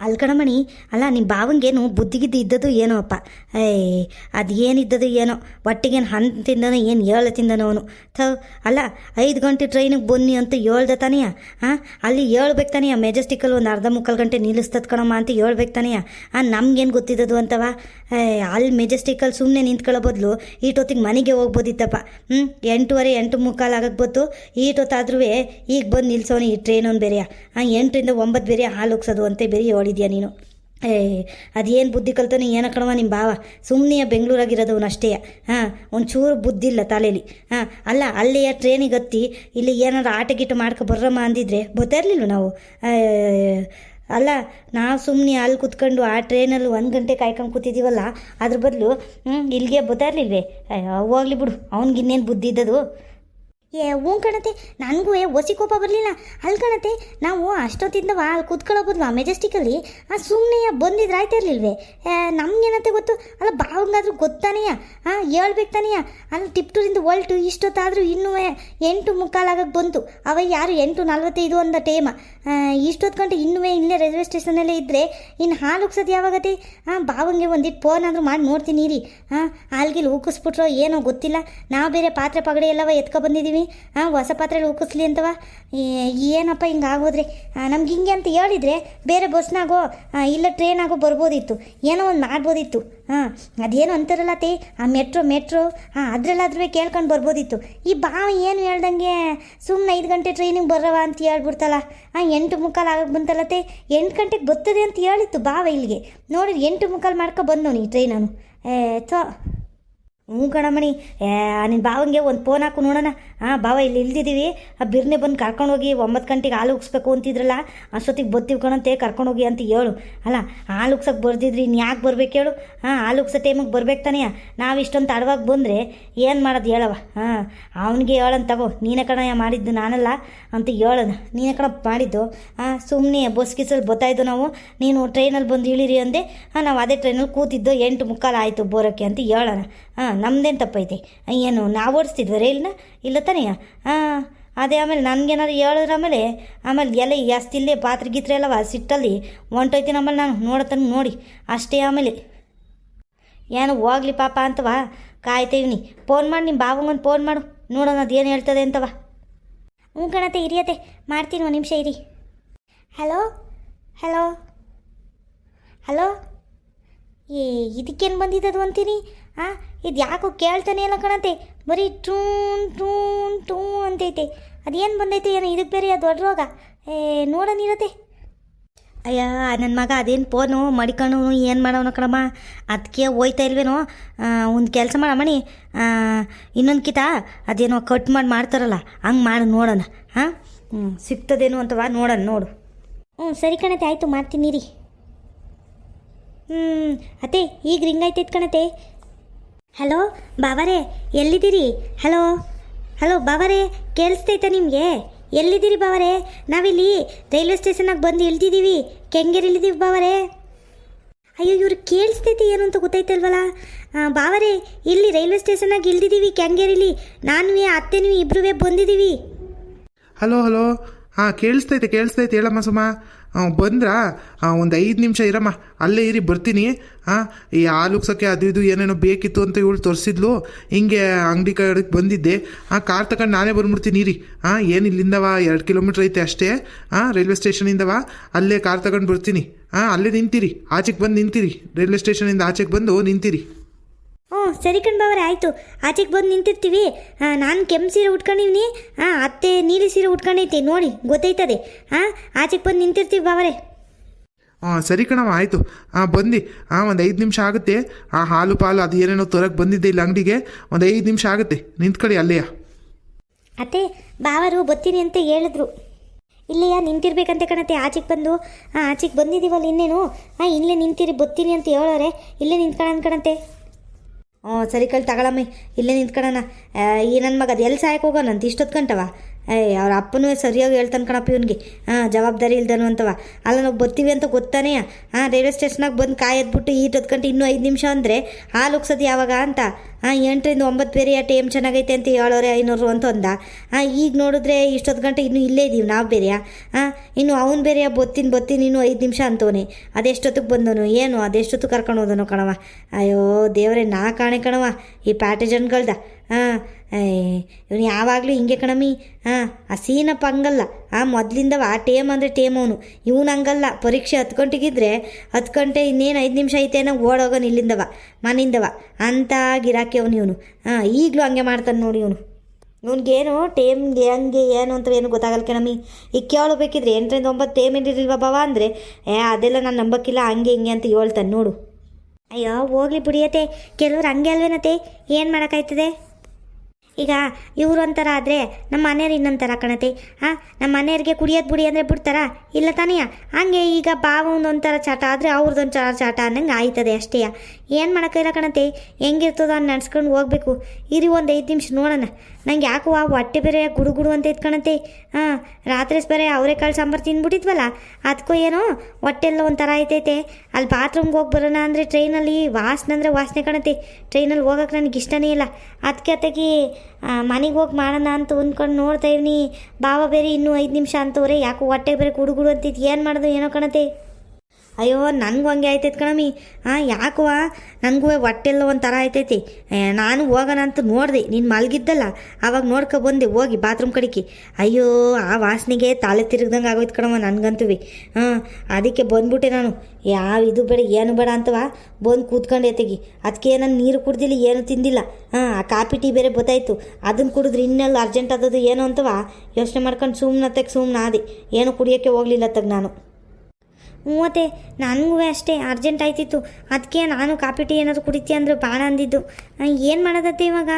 ಅಲ್ಲಿ ಕಣಮಣಿ, ಅಲ್ಲ ನಿಮ್ಮ ಭಾವಂಗೇನು ಬುದ್ಧಿಗಿದ್ದು ಇದ್ದದ್ದು ಏನೋ ಅಪ್ಪ. ಏಯ್, ಅದು ಏನಿದ್ದದು ಏನೋ. ಒಟ್ಟಿಗೇನು ಹಣ್ಣು ತಿಂದನೋ, ಏನು ಏಳು ತಿಂದನೋ ಅವನು. ಥ, ಅಲ್ಲ, ಐದು ಗಂಟೆ ಟ್ರೈನಿಗೆ ಬನ್ನಿ ಅಂತ ಹೇಳ್ದೆ ತಾನೆಯ? ಹಾಂ ಅಲ್ಲಿ ಏಳ್ಬೇಕು ತಾನೆಯ? ಮೆಜೆಸ್ಟಿಕಲ್ಲಿ ಒಂದು ಅರ್ಧ ಮುಕ್ಕಾಲು ಗಂಟೆ ನಿಲ್ಲಿಸ್ತದ ಕಣಮ್ಮ ಅಂತ ಹೇಳ್ಬೇಕು ತಾನೆಯ? ಹಾಂ ನಮ್ಗೇನು ಗೊತ್ತಿದ್ದದು ಅಂತವ? ಅಲ್ಲಿ ಮೆಜೆಸ್ಟಿಕಲ್ಲಿ ಸುಮ್ಮನೆ ನಿಂತ್ಕೊಳ್ಳೋ ಬದಲು ಈಟೊತ್ತಿಗೆ ಮನೆಗೆ ಹೋಗ್ಬೋದಿತ್ತಪ್ಪ. ಹ್ಞೂ ಎಂಟೂವರೆ, ಎಂಟು ಮುಕ್ಕಾಲು ಆಗಕ್ಕೆ ಬತ್ತು ಈಟೊತ್ತಾದ್ರೂ ಈಗ ಬಂದು ನಿಲ್ಸೋನು ಈ ಟ್ರೈನ್ ಒಂದು ಬೇರೆಯ. ಹಾಂ ಎಂಟರಿಂದ ಒಂಬತ್ತು ಬೇರೆ ಹಾಲು ಹೋಗ್ಸೋದು ಅಂತ ಬೇರೆ ಹೇಳಿದ್ಯಾ ನೀನು? ಏ, ಅದೇನು ಬುದ್ಧಿ ಕಲ್ತಾನೆ ಏನ ಕಣವ ನಿಮ್ಮ ಭಾವ? ಸುಮ್ಮನೆ ಬೆಂಗಳೂರಾಗಿರೋದವನು ಅಷ್ಟೇ ಹಾಂ, ಒಂಚೂರು ಬುದ್ಧಿ ಇಲ್ಲ ತಲೆಯಲ್ಲಿ ಹಾಂ, ಅಲ್ಲ, ಅಲ್ಲಿಯ ಟ್ರೈನಿಗೆ ಹತ್ತಿ ಇಲ್ಲಿ ಏನಾದ್ರು ಆಟ ಗೀಟ ಮಾಡ್ಕೊ ಬರ್ರಮ್ಮ ಅಂದಿದ್ರೆ ಬರ್ತಾಯಿರ್ಲಿಲ್ಲ ನಾವು? ಅಲ್ಲ, ನಾವು ಸುಮ್ಮನೆ ಅಲ್ಲಿ ಕುತ್ಕೊಂಡು ಆ ಟ್ರೈನಲ್ಲಿ ಒಂದು ಗಂಟೆ ಕಾಯ್ಕೊಂಡು ಕೂತಿದ್ದೀವಲ್ಲ ಅದ್ರ ಬದಲು ಹ್ಞೂ ಇಲ್ಲಿಗೆ ಬರ್ತಾಯಿರ್ಲಿಲ್ವೇ ಹೋಗ್ಲಿ ಬಿಡು, ಅವ್ನಿಗೆ ಇನ್ನೇನು ಬುದ್ಧಿ ಇದ್ದದು ಏ, ಹ್ಞೂ ಕಣತೆ. ನನಗೂ ಒಸಿ ಕೋಪ ಬರಲಿಲ್ಲ. ಅಲ್ಲಿ ಕಣತೆ, ನಾವು ಅಷ್ಟೊತ್ತಿಂದವ ಅಲ್ಲಿ ಕೂತ್ಕೊಳ್ಳೋ ಬದಲು ಮೆಜೆಸ್ಟಿಕಲ್ಲಿ ಆ ಸುಮ್ಮನೆ ಬಂದಿದ್ರೆ ಇರಲಿಲ್ವೇ ನಮ್ಗೇನಂತೆ ಗೊತ್ತು? ಅಲ್ಲ ಬಾವಂಗಾದ್ರೂ ಗೊತ್ತಾನೆಯ? ಹಾಂ ಹೇಳ್ಬೇಕು ತಾನೆಯ? ಅಲ್ಲಿ, ಟಿಪ್ಟೂರಿಂದ ಒಲ್ಟು ಇಷ್ಟೊತ್ತಾದರೂ ಇನ್ನೂ ಎಂಟು ಮುಕ್ಕಾಲಾಗಕ್ಕೆ ಬಂತು. ಅವ ಯಾರು ಎಂಟು ನಲವತ್ತೈದು ಅಂದ ಟೇಮ. ಇಷ್ಟೊತ್ತು ಗಂಟೆ ಇನ್ನೂ ಇಲ್ಲೇ ರೈಲ್ವೆ ಸ್ಟೇಷನಲ್ಲೇ ಇದ್ದರೆ ಇನ್ನು ಹಾಲು ಉಗ್ಸೋದು ಯಾವಾಗತ್ತೆ ಹಾಂ ಬಾವಂಗೆ ಒಂದಿಟ್ಟು ಫೋನ್ ಆದರೂ ಮಾಡಿ ನೋಡ್ತೀನಿ ರೀ ಹಾಂ ಇಲ್ಲಿ ಉಕ್ಕಿಸ್ಬಿಟ್ರೋ ಏನೋ ಗೊತ್ತಿಲ್ಲ. ನಾವು ಬೇರೆ ಪಾತ್ರೆ ಪಗಡೆ ಎಲ್ಲವ ಎತ್ಕೊ ಬಂದಿದ್ದೀವಿ ಹಾಂ ಹೊಸ ಪಾತ್ರೆಲಿ ಉಕ್ಕಿಸ್ಲಿ ಅಂತವ. ಏನಪ್ಪ ಹಿಂಗೆ ಆಗೋದ್ರಿ? ನಮ್ಗೆ ಹಿಂಗೆ ಅಂತ ಹೇಳಿದ್ರೆ ಬೇರೆ ಬಸ್ನಾಗೋ ಇಲ್ಲ ಟ್ರೈನಾಗೋ ಬರ್ಬೋದಿತ್ತು. ಏನೋ ಒಂದು ಮಾಡ್ಬೋದಿತ್ತು. ಹಾಂ ಅದೇನು ಅಂತಾರಲ್ಲ ತೇ ಆ ಮೆಟ್ರೋ ಮೆಟ್ರೋ ಹಾಂ ಅದರಲ್ಲಾದ್ರೂ ಕೇಳ್ಕೊಂಡು ಬರ್ಬೋದಿತ್ತು. ಈ ಬಾವ ಏನು ಹೇಳ್ದಂಗೆ ಸುಮ್ಮನೆ ಐದು ಗಂಟೆ ಟ್ರೈನಿಗೆ ಬರವ ಅಂತ ಹೇಳ್ಬಿಡ್ತಲ್ಲ. ಹಾಂ ಎಂಟು ಮುಕ್ಕಾಲು ಆಗಕ್ಕೆ ಬಂತಲ್ಲತ್ತೆ ಎಂಟು ಗಂಟೆಗೆ ಬರ್ತದೆ ಅಂತ ಹೇಳಿತ್ತು ಬಾವ ಇಲ್ಲಿಗೆ. ನೋಡಿದ್ರೆ ಎಂಟು ಮುಕ್ಕಾಲು ಮಾಡ್ಕೊ ಬಂದವನು ಈ ಟ್ರೈನನು ಏ, ಥೋ. ಹ್ಞೂ ಕಣಮಣಿ ಏ ನಿನ್ನ ಬಾವಂಗೆ ಒಂದು ಫೋನ್ ಹಾಕು ನೋಡೋಣ. ಹಾಂ ಬಾವ, ಇಲ್ಲಿ ಇಲ್ದಿದ್ದೀವಿ. ಆ, ಬಿರ್ನೆ ಬಂದು ಕರ್ಕೊಂಡೋಗಿ ಒಂಬತ್ತು ಗಂಟೆಗೆ ಹಾಲು ಉಗ್ಸ್ಬೇಕು ಅಂತಿದ್ರಲ್ಲ, ಅಷ್ಟೊತ್ತಿಗೆ ಬತ್ತೀವಿ ಕಣಂತೆ ಕರ್ಕೊಂಡೋಗಿ ಅಂತ ಹೇಳು. ಅಲ್ಲ, ಹಾಲು ಉಗ್ಸಕ್ಕೆ ಬರ್ದಿದ್ರಿ ಇನ್ನು ಯಾಕೆ ಬರ್ಬೇಕು ಹೇಳು? ಹಾಂ, ಹಾಲು ಉಗ್ಸೋ ಟೈಮಿಗೆ ಬರ್ಬೇಕು ತಾನೇ. ನಾವು ಇಷ್ಟೊಂದು ತಡವಾಗಿ ಬಂದರೆ ಏನು ಮಾಡೋದು ಹೇಳವ ಹಾಂ, ಅವನಿಗೆ ಹೇಳೋಣ ತಗೋ. ನೀನೇ ಕಣ ಮಾಡಿದ್ದು ನಾನಲ್ಲ ಅಂತ ಹೇಳೋಣ ನೀನೇ ಕಣ ಮಾಡಿದ್ದು. ಹಾಂ ಸುಮ್ಮನೆ ಬಸ್ ಗಿಸಲ್ಲಿ ಬತ್ತಾಯಿದ್ದು ನಾವು. ನೀನು ಟ್ರೈನಲ್ಲಿ ಬಂದು ಇಳಿರಿ ಅಂದೆ. ಹಾಂ ನಾವು ಅದೇ ಟ್ರೈನಲ್ಲಿ ಕೂತಿದ್ದು ಎಂಟು ಮುಕ್ಕಾಲು ಆಯಿತು ಬೋರೋಕ್ಕೆ ಅಂತ ಹೇಳೋಣ. ಹಾಂ ನಮ್ಮದೇನು ತಪ್ಪೈತೆ? ಏನು, ನಾವು ಓಡಿಸ್ತಿದ್ವಿ ರೈಲ್ನ? ಇಲ್ಲ ತಾನೆಯ ಹಾಂ ಅದೇ ಆಮೇಲೆ ನನಗೇನಾದ್ರು ಹೇಳಿದ್ರೆ ಆಮೇಲೆ ಆಮೇಲೆ ಎಲ್ಲ ಇಲ್ಲೇ ಪಾತ್ರೆ ಗೀತ್ರೆ ಎಲ್ಲವ ಸಿಟ್ಟಲ್ಲಿ ಹೊಂಟೋಯ್ತೀನಿ ಆಮೇಲೆ ನಾನು ನೋಡತನ ನೋಡಿ. ಅಷ್ಟೇ ಆಮೇಲೆ. ಏನು ಹೋಗ್ಲಿ ಪಾಪ ಅಂತವ ಕಾಯ್ತೀವಿ ಫೋನ್ ಮಾಡಿ ನಿಮ್ಮ ಬಾವಂಗೊಂದು ಫೋನ್ ಮಾಡು. ನೋಡೋಣ ಅದೇನು ಹೇಳ್ತದೆ ಅಂತವ. ಹ್ಞೂ ಕಣತೆ ಇರಿಯತೆ ಮಾಡ್ತೀನಿ ಒಂದು ನಿಮಿಷ, ಇರಿ. ಹಲೋ ಹಲೋ ಹಲೋ ಏ, ಇದಕ್ಕೇನು ಬಂದಿದ್ದದು ಅಂತೀನಿ? ಹಾಂ ಇದು ಯಾಕೋ ಕೇಳ್ತಾನೆ ಇಲ್ಲ ಕಣತೆ. ಬರೀ ಟೂನ್ ಟೂನ್ ಟೂ ಅಂತೈತೆ. ಅದೇನು ಬಂದೈತೆ ಏನೋ ಇದಕ್ಕೆ ಬೇರೆ ದೊಡ್ಡ ರೋಗ. ಏ ನೋಡೋನಿರತ್ತೆ ಅಯ್ಯ ನನ್ನ ಮಗ ಅದೇನು ಫೋನು ಮಡಿಕೊಂಡು ಏನು ಮಾಡೋನು ಕಣಮ್ಮ. ಅದಕ್ಕೆ ಹೋಯ್ತಾ ಇಲ್ವೇನೋ. ಒಂದು ಕೆಲಸ ಮಾಡಮ್ಮಣಿ ಇನ್ನೊಂದು ಕಿತ ಅದೇನೋ ಕಟ್ ಮಾಡಿ ಮಾಡ್ತಾರಲ್ಲ, ಹಂಗೆ ಮಾಡಿ ನೋಡೋಣ. ಹಾಂ ಹ್ಞೂ ಸಿಗ್ತದೇನೋ ಅಂತವಾ ನೋಡೋಣ, ನೋಡು. ಹ್ಞೂ, ಸರಿ ಕಣತೆ, ಆಯಿತು, ಮಾಡ್ತೀನಿ ರೀ ಹ್ಞೂ ಅತ್ತೆ, ಈಗ ರಿಂಗ್ ಆಯ್ತೈತೆ ಕಣತೆ. ಹಲೋ, ಬಾವರೇ, ಎಲ್ಲಿದ್ದೀರಿ? ಹಲೋ ಹಲೋ, ಬಾವರೇ, ಕೇಳಿಸ್ತೈತಾ ನಿಮಗೆ? ಎಲ್ಲಿದ್ದೀರಿ ಬಾವರೇ? ನಾವಿಲ್ಲಿ ರೈಲ್ವೆ ಸ್ಟೇಷನಾಗ ಬಂದು ಇಳ್ದಿದ್ದೀವಿ. ಕೆಂಗೇರಿ ಇಳಿದೀವಿ ಬಾವರೇ. ಅಯ್ಯೋ, ಇವ್ರು ಕೇಳಿಸ್ತೈತಿ ಏನು ಅಂತ ಗೊತ್ತಾಯ್ತಲ್ವಲ್ಲ ಬಾವರೆ, ಇಲ್ಲಿ ರೈಲ್ವೆ ಸ್ಟೇಷನಾಗ ಇಳ್ದಿದ್ದೀವಿ, ಕೆಂಗೇರಿಲಿ. ನಾನು ಅತ್ತೆ ನೀವು ಇಬ್ಬರೂ ಬಂದಿದ್ದೀವಿ. Hello hello. ಹಾಂ ಕೇಳಿಸ್ತೈತೆ ಕೇಳಿಸ್ತೈತೆ, ಹೇಳಮ್ಮ ಸುಮ್ಮ ಬಂದ್ರಾ ಒಂದು ಐದು ನಿಮಿಷ ಇರಮ್ಮ, ಅಲ್ಲೇ ಇರಿ, ಬರ್ತೀನಿ. ಹಾಂ ಈ ಹಾಲು ಉಗ್ಸೋಕ್ಕೆ ಅದು ಇದು ಏನೇನೋ ಬೇಕಿತ್ತು ಅಂತ ಇವಳು ತೋರಿಸಿದ್ಲು. ಹಿಂಗೆ ಅಂಗಡಿ ಕಡೆಗೆ ಬಂದಿದ್ದೆ. ಹಾಂ ಕಾರ್ ತಗೊಂಡು ನಾನೇ ಬಂದ್ಬಿಡ್ತೀನಿ, ಇರಿ. ಹಾಂ ಏನು ಇಲ್ಲಿಂದವ? ಎರಡು ಕಿಲೋಮೀಟ್ರ್ ಐತೆ ಅಷ್ಟೇ. ಹಾಂ ರೈಲ್ವೆ ಸ್ಟೇಷನಿಂದವ? ಅಲ್ಲೇ ಕಾರ್ ತಗೊಂಡು ಬರ್ತೀನಿ. ಹಾಂ ಅಲ್ಲೇ ನಿಂತೀರಿ. ಆಚೆಗೆ ಬಂದು ನಿಂತೀರಿ. ರೈಲ್ವೆ ಸ್ಟೇಷನಿಂದ ಆಚೆಗೆ ಬಂದು ನಿಂತಿರಿ. ಹ್ಞೂ ಸರಿ ಕಣ್ಬಾವ್ರೆ ಆಯಿತು. ಆಚೆಗೆ ಬಂದು ನಿಂತಿರ್ತೀವಿ. ಹಾಂ ನಾನು ಕೆಂಪು ಸೀರೆ ಉಟ್ಕೊಂಡಿವ್ನಿ. ಹಾಂ ಅತ್ತೆ ನೀಲಿ ಸೀರೆ ಉಟ್ಕೊಂಡೈತಿ ನೋಡಿ ಗೊತ್ತೈತದೆ. ಹಾಂ ಆಚೆಗೆ ಬಂದು ನಿಂತಿರ್ತೀವಿ ಬಾವರೆ. ಹಾಂ ಸರಿ ಕಣವ ಆಯಿತು. ಹಾಂ ಬಂದು ಹಾಂ ಒಂದು ಐದು ನಿಮಿಷ ಆಗುತ್ತೆ. ಆ ಹಾಲು ಪಾಲು ಅದು ಏನೇನೋ ತರಕ್ಕೆ ಬಂದಿದ್ದೆ ಇಲ್ಲಿ ಅಂಗಡಿಗೆ. ಒಂದು ಐದು ನಿಮಿಷ ಆಗುತ್ತೆ. ನಿಂತ್ಕೊಳ್ಳಿ ಅಲ್ಲೆಯ. ಅತ್ತೆ ಬಾವರು ಬತ್ತೀನಿ ಅಂತ ಹೇಳಿದ್ರು. ಇಲ್ಲಿಯ ನಿಂತಿರ್ಬೇಕಂತೆ ಕಣತ್ತೆ ಆಚೆಗೆ ಬಂದು. ಹಾಂ ಆಚೆಗೆ ಬಂದಿದ್ದೀವಲ್ಲ ಇನ್ನೇನು? ಹಾಂ ಇಲ್ಲೇ ನಿಂತಿರಿ ಬತ್ತೀನಿ ಅಂತ ಹೇಳೋರೆ. ಇಲ್ಲೇ ನಿಂತ್ಕೊಳ್ಳೋಣ ಕಣತ್ತೆ. ಹ್ಞೂ ಸರಿ ಕಳ್ ತಗೊಳಮ್ಮಿ. ಇಲ್ಲೇ ನಿಂತ್ಕೊಳ್ಳೋಣ ಈ ನನ್ನ ಮಗ ಅದು ಎಲ್ಲಿ ಸಾಯಕ್ಕೆ ಹೋಗೋಣ ಅಂತ ಇಷ್ಟೊತ್ತು ಗಂಟವ? ಏಯ್ ಅವ್ರ ಅಪ್ಪನೂ ಸರಿಯಾಗಿ ಹೇಳ್ತಾನೆ ಕಣಪ್ಪ ಇವನಿಗೆ. ಹಾಂ, ಜವಾಬ್ದಾರಿ ಇಲ್ದನು ಅಂತವ. ಅಲ್ಲ, ನಾವು ಬರ್ತೀವಿ ಅಂತ ಗೊತ್ತಾನೆ? ಹಾಂ, ರೈಲ್ವೆ ಸ್ಟೇಷನಾಗ ಬಂದು ಕಾಯದ್ಬಿಟ್ಟು ಈಟ್ ಹೊತ್ಕೊಂಡು ಇನ್ನೂ ಐದು ನಿಮಿಷ ಅಂದರೆ ಹಾಲು ಉಗ್ಸೋದು ಯಾವಾಗ ಅಂತ? ಹಾಂ, ಎಂಟರಿಂದ ಒಂಬತ್ತು ಬೇರೆ ಆ ಟೈಮ್ ಚೆನ್ನಾಗೈತೆ ಅಂತ ಹೇಳೋರೆ ಐನೂರು ಅಂತ ಅಂದ ಹಾಂ, ಈಗ ನೋಡಿದ್ರೆ ಇಷ್ಟೊತ್ತು ಗಂಟೆ ಇನ್ನೂ ಇಲ್ಲೇ ಇದ್ದೀವಿ ನಾವು ಬೇರೆಯಾ? ಹಾಂ, ಇನ್ನು ಅವ್ನು ಬೇರೆಯ? ಬತ್ತೀನಿ ಬತ್ತೀನಿ, ಇನ್ನೂ ಐದು ನಿಮಿಷ ಅಂತವನೆ. ಅದೆಷ್ಟೊತ್ತಿಗೆ ಬಂದನು ಏನು? ಅದೆಷ್ಟೊತ್ತಿಗೆ ಕರ್ಕೊಂಡು ಹೋದನು ಕಣವ ಅಯ್ಯೋ, ದೇವರೇ, ನಾ ಕಾಣೆ ಕಣವ ಈ ಪ್ಯಾಟೇಜನ್ಗಳ್ದ. ಹಾಂ ಇವನು ಯಾವಾಗಲೂ ಹಿಂಗೆ ಕಣಮಿ ಹಾಂ ಆ ಸೀನಪ್ಪ ಹಂಗಲ್ಲ. ಆ ಮೊದಲಿಂದ ಆ ಟೇಮ್ ಅಂದರೆ ಟೇಮ್ ಅವನು. ಇವನು ಹಂಗಲ್ಲ. ಪರೀಕ್ಷೆ ಹತ್ತು ಗಂಟೆಗಿದ್ರೆ ಹತ್ತು ಗಂಟೆ ಇನ್ನೇನು ಐದು ನಿಮಿಷ ಐತೇನೋ ಓಡೋಗೋನು ಇಲ್ಲಿಂದವ ಮನೆಯಿಂದವ ಅಂತ ಗಿರಾಕಿ ಅವನು ಇವನು. ಹಾಂ ಈಗಲೂ ಹಂಗೆ ಮಾಡ್ತಾನೆ ನೋಡಿ ಇವನು. ಇವ್ನಿಗೇನು ಟೇಮ್ಗೆ ಹೆಂಗೆ ಏನು ಅಂತ ಏನು ಗೊತ್ತಾಗಲ್ಲ ಕಣಮಿ ಈಗ ಕೇಳಬೇಕಿದ್ರೆ ಎಂಟರಿಂದ ಒಂಬತ್ತು ಟೇಮ್ ಏನಿರಲ್ವ ಬಾವ ಅಂದರೆ, ಏ, ಅದೆಲ್ಲ ನಾನು ನಂಬಕ್ಕಿಲ್ಲ ಹಂಗೆ ಹಿಂಗೆ ಅಂತ ಹೇಳ್ತಾನೆ ನೋಡು. ಅಯ್ಯೋ, ಹೋಗ್ಲಿ ಬಿಡಿಯತ್ತೆ ಕೆಲವ್ರು ಹಂಗೆ ಅಲ್ವೇನತ್ತೆ? ಏನು ಮಾಡೋಕ್ಕಾಯ್ತದೆ? ಈಗ ಇವ್ರು ಒಂಥರ ಆದರೆ ನಮ್ಮ ಮನೆಯವ್ರು ಇನ್ನೊಂಥರ ಕಣತೆ. ಹಾಂ ನಮ್ಮ ಮನೆಯವ್ರಿಗೆ ಕುಡಿಯೋದು ಬಿಡಿ ಅಂದರೆ ಬಿಡ್ತಾರಾ? ಇಲ್ಲ ತಾನೆಯ? ಹಂಗೆ ಈಗ ಬಾವ ಒಂಥರ ಚಾಟ ಆದರೆ ಅವ್ರದ್ದೊಂದು ಚಾಟ ಅನ್ನಂಗೆ ಆಯ್ತದೆ ಅಷ್ಟೇ ಏನು ಮಾಡೋಕ್ಕಿಲ್ಲ ಕಣತೆ? ಹೆಂಗಿರ್ತದೋ ಅನ್ನ ನಡ್ಸ್ಕೊಂಡು ಹೋಗ್ಬೇಕು. ಇರಿ ಒಂದು ಐದು ನಿಮಿಷ ನೋಡೋಣ. ನಂಗೆ ಯಾಕೋ ಆ ಹೊಟ್ಟೆ ಬೇರೆ ಗುಡು ಗುಡು ಅಂತ ಎತ್ಕೊಳತ್ತೆ ಹಾಂ, ರಾತ್ರಿ ಬೇರೆ ಅವರೆಕಾಳು ಸಾಂಬಾರು ತಿಂದ್ಬಿಟ್ಟಿದ್ವಲ್ಲ ಅದಕ್ಕೂ ಏನೋ ಹೊಟ್ಟೆಲ್ಲ ಒಂಥರ ಆಯ್ತೈತೆ ಅಲ್ಲಿ ಬಾತ್ರೂಮ್ಗೆ ಹೋಗಿ ಬರೋಣ ಅಂದರೆ ಟ್ರೈನಲ್ಲಿ ವಾಸನೆ ಅಂದರೆ ವಾಸನೆ ಕಾಣುತ್ತೆ ಟ್ರೈನಲ್ಲಿ ಹೋಗೋಕೆ ನನಗೆ ಇಷ್ಟನೇ ಇಲ್ಲ. ಅದಕ್ಕೆ ಅತ್ತಾಗಿ ಮನೆಗೆ ಹೋಗಿ ಮಾಡೋಣ ಅಂತ ಅಂದ್ಕೊಂಡು ನೋಡ್ತಾ ಬಾವ ಬೇರೆ ಇನ್ನೂ ಐದು ನಿಮಿಷ ಅಂತವ್ರೆ, ಯಾಕೋ ಹೊಟ್ಟೆ ಬೇರೆ ಗುಡು ಗುಡು ಅಂತಿತ್ತು. ಏನು ಮಾಡೋದು ಏನೋ ಕಾಣತ್ತೆ ಅಯ್ಯೋ, ನನಗೂ ಹಂಗೆ ಆಯ್ತೈತೆ ಕಣಮಿ ಹಾಂ ಯಾಕುವ ನನಗೂ ಹೊಟ್ಟೆಲ್ಲ ಒಂಥರ ಆಯ್ತೈತಿ. ನಾನು ಹೋಗೋಣ ಅಂತ ನೋಡಿದೆ. ನೀನು ಮಲಗಿದ್ದಲ್ಲ. ಆವಾಗ ನೋಡ್ಕೊ ಬಂದೆ. ಹೋಗಿ ಬಾತ್ರೂಮ್ ಕಡೆಗೆ. ಅಯ್ಯೋ, ಆ ವಾಸನೆಗೆ ತಾಳೆ ತಿರುಗ್ದಂಗೆ ಆಗೋಯ್ತು ಕಣವ ನನಗಂತೂ. ಹಾಂ ಅದಕ್ಕೆ ಬಂದ್ಬಿಟ್ಟೆ ನಾನು. ಯಾವ ಇದು ಬೇಡ, ಏನು ಬೇಡ ಅಂತವ ಬಂದು ಕೂತ್ಕೊಂಡೆ ತೆಗಿ ಅದಕ್ಕೆ ನಾನು ನೀರು ಕುಡ್ದಿಲ್ಲ, ಏನು ತಿಂದಿಲ್ಲ. ಹಾಂ ಆ ಕಾಪಿ ಟೀ ಬೇರೆ ಗೊತ್ತಾಯ್ತು ಅದನ್ನು ಕುಡಿದ್ರೆ ಇನ್ನೆಲ್ಲ ಅರ್ಜೆಂಟ್ ಆದದ್ದು ಏನು ಅಂತವ ಯೋಚನೆ ಮಾಡ್ಕೊಂಡು ಸುಮ್ಮನೆ ತೆಗೆ ಸುಮ್ಮನೆ ಆದೆ. ಏನು ಕುಡಿಯೋಕ್ಕೆ ಹೋಗಲಿಲ್ಲ ತಗ ನಾನು. ಮೂವತ್ತೆ, ನನಗೂ ಅಷ್ಟೇ ಅರ್ಜೆಂಟ್ ಆಯ್ತಿತ್ತು. ಅದಕ್ಕೆ ನಾನು ಕಾಪಿ ಟೀ ಏನಾದ್ರು ಕುಡಿತೀಯ ಅಂದ್ರೆ ಭಾಳ ಅಂದಿದ್ದು. ಏನು ಮಾಡೋದತ್ತೆ ಇವಾಗ?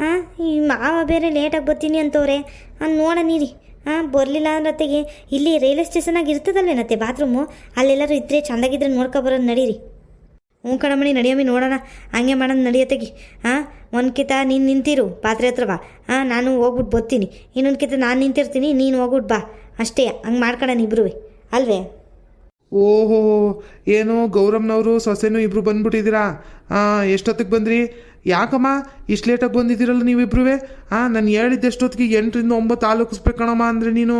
ಹಾಂ ಈ ಮಾವ ಬೇರೆ ಲೇಟಾಗಿ ಬರ್ತೀನಿ ಅಂತವ್ರೆ. ಹಾಂ ನೀರಿ ಹಾಂ ಬರಲಿಲ್ಲ ಅನ್ನೋತ್ತೆಗೆ. ಇಲ್ಲಿ ರೈಲ್ವೆ ಸ್ಟೇಷನಾಗ ಇರ್ತದಲ್ವೇನತ್ತೆ ಬಾತ್ರೂಮು ಅಲ್ಲೆಲ್ಲರೂ ಇದ್ದರೆ ಚೆಂದಾಗಿದ್ರೆ ನೋಡ್ಕೊ ಬರೋದು ನಡೀರಿ. ಹ್ಞೂ ಕಣಮಣಿ ನಡಿಯಮ್ಮಿ, ನೋಡೋಣ. ಹಂಗೆ ಮಾಡೋಣ ನಡಿಯತ್ತೆಗಿ. ಹಾಂ ಒಂದು ಕಿತ ನೀನು ನಿಂತಿರು, ಪಾತ್ರೆ ಹತ್ರ ಬಾ. ಹಾಂ ನಾನು ಹೋಗ್ಬಿಟ್ಟು ಬರ್ತೀನಿ. ಇನ್ನೊಂದು ಕಿತ ನಾನು ನಿಂತಿರ್ತೀನಿ, ನೀನು ಹೋಗ್ಬಿಟ್ಟು ಬಾ. ಅಷ್ಟೇ, ಹಂಗೆ ಮಾಡ್ಕೊಳ್ಳೋಣ ಇಬ್ರು ಅಲ್ವೇ? ಓಹೋ, ಏನು ಗೌರಮ್ನವರು, ಸೊಸೆನೂ ಇಬ್ರು ಬಂದ್ಬಿಟ್ಟಿದ್ದೀರಾ? ಹಾಂ ಎಷ್ಟೊತ್ತಿಗೆ ಬಂದ್ರಿ? ಯಾಕಮ್ಮ, ಇಷ್ಟು ಲೇಟಾಗಿ ಬಂದಿದ್ದೀರಲ್ಲ ನೀವಿಬ್ರುವೆ? ಹಾಂ ನಾನು ಹೇಳಿದ್ದೆಷ್ಟೊತ್ತಿಗೆ ಎಂಟರಿಂದ ಒಂಬತ್ತು ಆಲೋಕಿಸ್ಬೇಕಣಮ್ಮ ಅಂದರೆ ನೀನು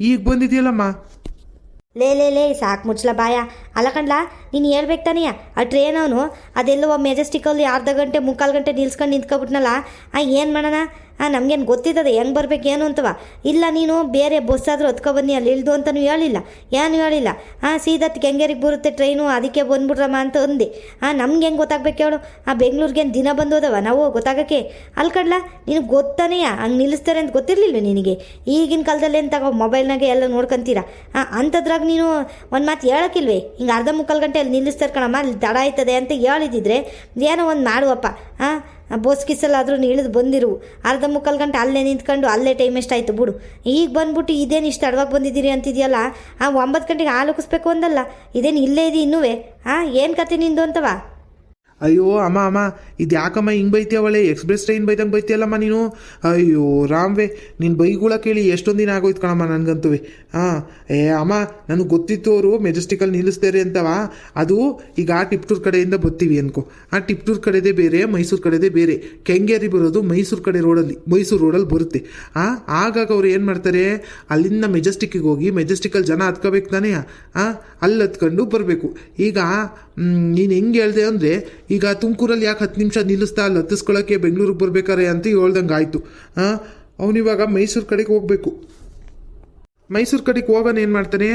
ಈಗ ಬಂದಿದ್ದೀಯಲ್ಲಮ್ಮ? ಲೇ ಲೇ ಲೇ, ಸಾಕು ಮುಚ್ಚಲ ಬಾಯ. ಅಲ್ಲ ಕಣ್ಲ ನೀನು ಹೇಳ್ಬೇಕು ತಾನೆಯ ಆ ಟ್ರೈನ್ ಅವನು, ಅದೆಲ್ಲೋ ಮೆಜೆಸ್ಟಿಕಲ್ಲಿ ಅರ್ಧ ಗಂಟೆ, ಮುಕ್ಕಾಲು ಗಂಟೆ ನಿಲ್ಸ್ಕೊಂಡು ನಿಂತ್ಕೊಬಿಟ್ನಲ್ಲ, ಆ ಏನು ಮಾಡೋಣ? ಆ, ನಮಗೇನು ಗೊತ್ತಿದ್ದದೆ, ಹೆಂಗೆ ಬರ್ಬೇಕು, ಏನು ಅಂತವ? ಇಲ್ಲ ನೀನು, ಬೇರೆ ಬಸ್ ಆದರೂ ಹತ್ಕೊಬನ್ನಿ, ಅಲ್ಲಿ ಇಳ್ದು ಅಂತಲೂ ಹೇಳಿಲ್ಲ. ಏನು ಹೇಳಿಲ್ಲ? ಹಾಂ ಸೀದತ್ ಕೆಂಗೇರಿಗೆ ಬರುತ್ತೆ ಟ್ರೈನು ಅದಕ್ಕೆ ಬಂದ್ಬಿಡ್ರಮ್ಮ ಅಂತ ಅಂದೆ. ಹಾಂ ನಮ್ಗೆ ಹೆಂಗೆ ಗೊತ್ತಾಗ್ಬೇಕು ಹೇಳು? ಆ ಬೆಂಗಳೂರಿಗೆ ದಿನ ಬಂದೋದವ ನಾವು ಗೊತ್ತಾಗಕ್ಕೆ? ಅಲ್ಲಿ ಕಡ್ಲ ನಿನಗೆ ಗೊತ್ತಾನೆಯ ಹಂಗೆ ನಿಲ್ಲಿಸ್ತಾರೆ ಅಂತ ಗೊತ್ತಿರಲಿಲ್ಲ ನಿನಗೆ? ಈಗಿನ ಕಾಲದಲ್ಲಿ ಏನು ತಗೋ ಮೊಬೈಲ್ನಾಗೆ ಎಲ್ಲ ನೋಡ್ಕೊಂತೀರ? ಹಾಂ ಅಂಥದ್ರಾಗ ನೀನು ಒಂದು ಮಾತು ಹೇಳಕ್ಕಿಲ್ವೇ? ಹಿಂಗೆ ಅರ್ಧ ಮುಕ್ಕಾಲು ಗಂಟೆ ಅಲ್ಲಿ ನಿಲ್ಲಿಸ್ತಾರೆ ಕಣಮ್ಮ, ಅಲ್ಲಿ ದಡ ಆಯ್ತದೆ ಅಂತ ಹೇಳಿದಿದ್ರೆ, ಏನೋ ಒಂದು ಮಾಡುವಪ್ಪ. ಹಾಂ ಬೋಸ್ ಕಿಸಲ್ಲಾದ್ರೂ ಇಳಿದು ಬಂದಿರು. ಅರ್ಧ ಮುಕ್ಕಾಲು ಗಂಟೆ ಅಲ್ಲೇ ನಿಂತ್ಕೊಂಡು ಅಲ್ಲೇ ಟೈಮ್ ಎಷ್ಟಾಯಿತು ಬಿಡು. ಈಗ ಬಂದ್ಬಿಟ್ಟು ಇದೇನು ಇಷ್ಟು ತಡವಾಗಿ ಬಂದಿದ್ದೀರಿ ಅಂತಿದೆಯಲ್ಲ? ಆ ಒಂಬತ್ತು ಗಂಟೆಗೆ ಹಾಲು ಕುಸ್ಬೇಕು ಅಂದಲ್ಲ ಇದೇನು ಇಲ್ಲೇ ಇದೆ ಇನ್ನೂ ಹಾಂ ಏನು ಕತೆ ನಿಂದು ಅಂತವ? ಅಯ್ಯೋ, ಅಮ್ಮ ಅಮ್ಮ, ಇದು ಯಾಕಮ್ಮ ಹಿಂಗೆ ಬೈತೀಯವಳೆ? ಎಕ್ಸ್ಪ್ರೆಸ್ ಟ್ರೈನ್ ಬೈದಂಗೆ ಬೈತೀಯಲ್ಲಮ್ಮ ನೀನು? ಅಯ್ಯೋ, ರಾಮ್ವೆ ನಿನ್ನ ಬೈಗುಳ ಕೇಳಿ ಎಷ್ಟೊಂದು ದಿನ ಆಗೋಯ್ತು ಕಣಮ್ಮ ನನಗಂತೂ ಹಾಂ, ಏ, ಅಮ್ಮ, ನನಗೆ ಗೊತ್ತಿತ್ತು ಅವರು ಮೆಜೆಸ್ಟಿಕಲ್ಲಿ ನಿಲ್ಲಿಸ್ತಾರೆ ಅಂತವ? ಅದು ಈಗ ಆ ಟಿಪ್ಟೂರ್ ಕಡೆಯಿಂದ ಬರ್ತೀವಿ ಅನ್ಕೋ. ಆ ಟಿಪ್ಟೂರ್ ಕಡೆದೇ ಬೇರೆ, ಮೈಸೂರು ಕಡೆದೇ ಬೇರೆ. ಕೆಂಗೇರಿ ಬರೋದು ಮೈಸೂರು ಕಡೆ ರೋಡಲ್ಲಿ, ಮೈಸೂರು ರೋಡಲ್ಲಿ ಬರುತ್ತೆ. ಹಾಂ ಆಗಾಗ ಅವ್ರು ಏನು ಮಾಡ್ತಾರೆ? ಅಲ್ಲಿಂದ ಮೆಜೆಸ್ಟಿಕ್ಕಿಗೆ ಹೋಗಿ ಮೆಜೆಸ್ಟಿಕಲ್ಲಿ ಜನ ಹತ್ಕೋಬೇಕು ತಾನೇ? ಹಾಂ ಅಲ್ಲಿ ಹತ್ಕೊಂಡು ಬರಬೇಕು. ಈಗ ನೀನು ಹೆಂಗೆ ಹೇಳಿದೆ ಅಂದರೆ ಈಗ ತುಮಕೂರಲ್ಲಿ ಯಾಕೆ ಹತ್ತು ನಿಮಿಷ ನಿಲ್ಲಿಸ್ತಾ ಅಲ್ಲಿ ಹತ್ತಿಸ್ಕೊಳ್ಳೋಕ್ಕೆ ಬೆಂಗಳೂರಿಗೆ ಬರಬೇಕಾರೆ ಅಂತ ಹೇಳ್ದಂಗೆ ಆಯಿತು ಹಾಂ ಅವನಿವಾಗ ಮೈಸೂರು ಕಡೆಗೆ ಹೋಗಬೇಕು. ಮೈಸೂರು ಕಡೆಗೆ ಹೋಗೋಣ ಏನು ಮಾಡ್ತಾನೆ?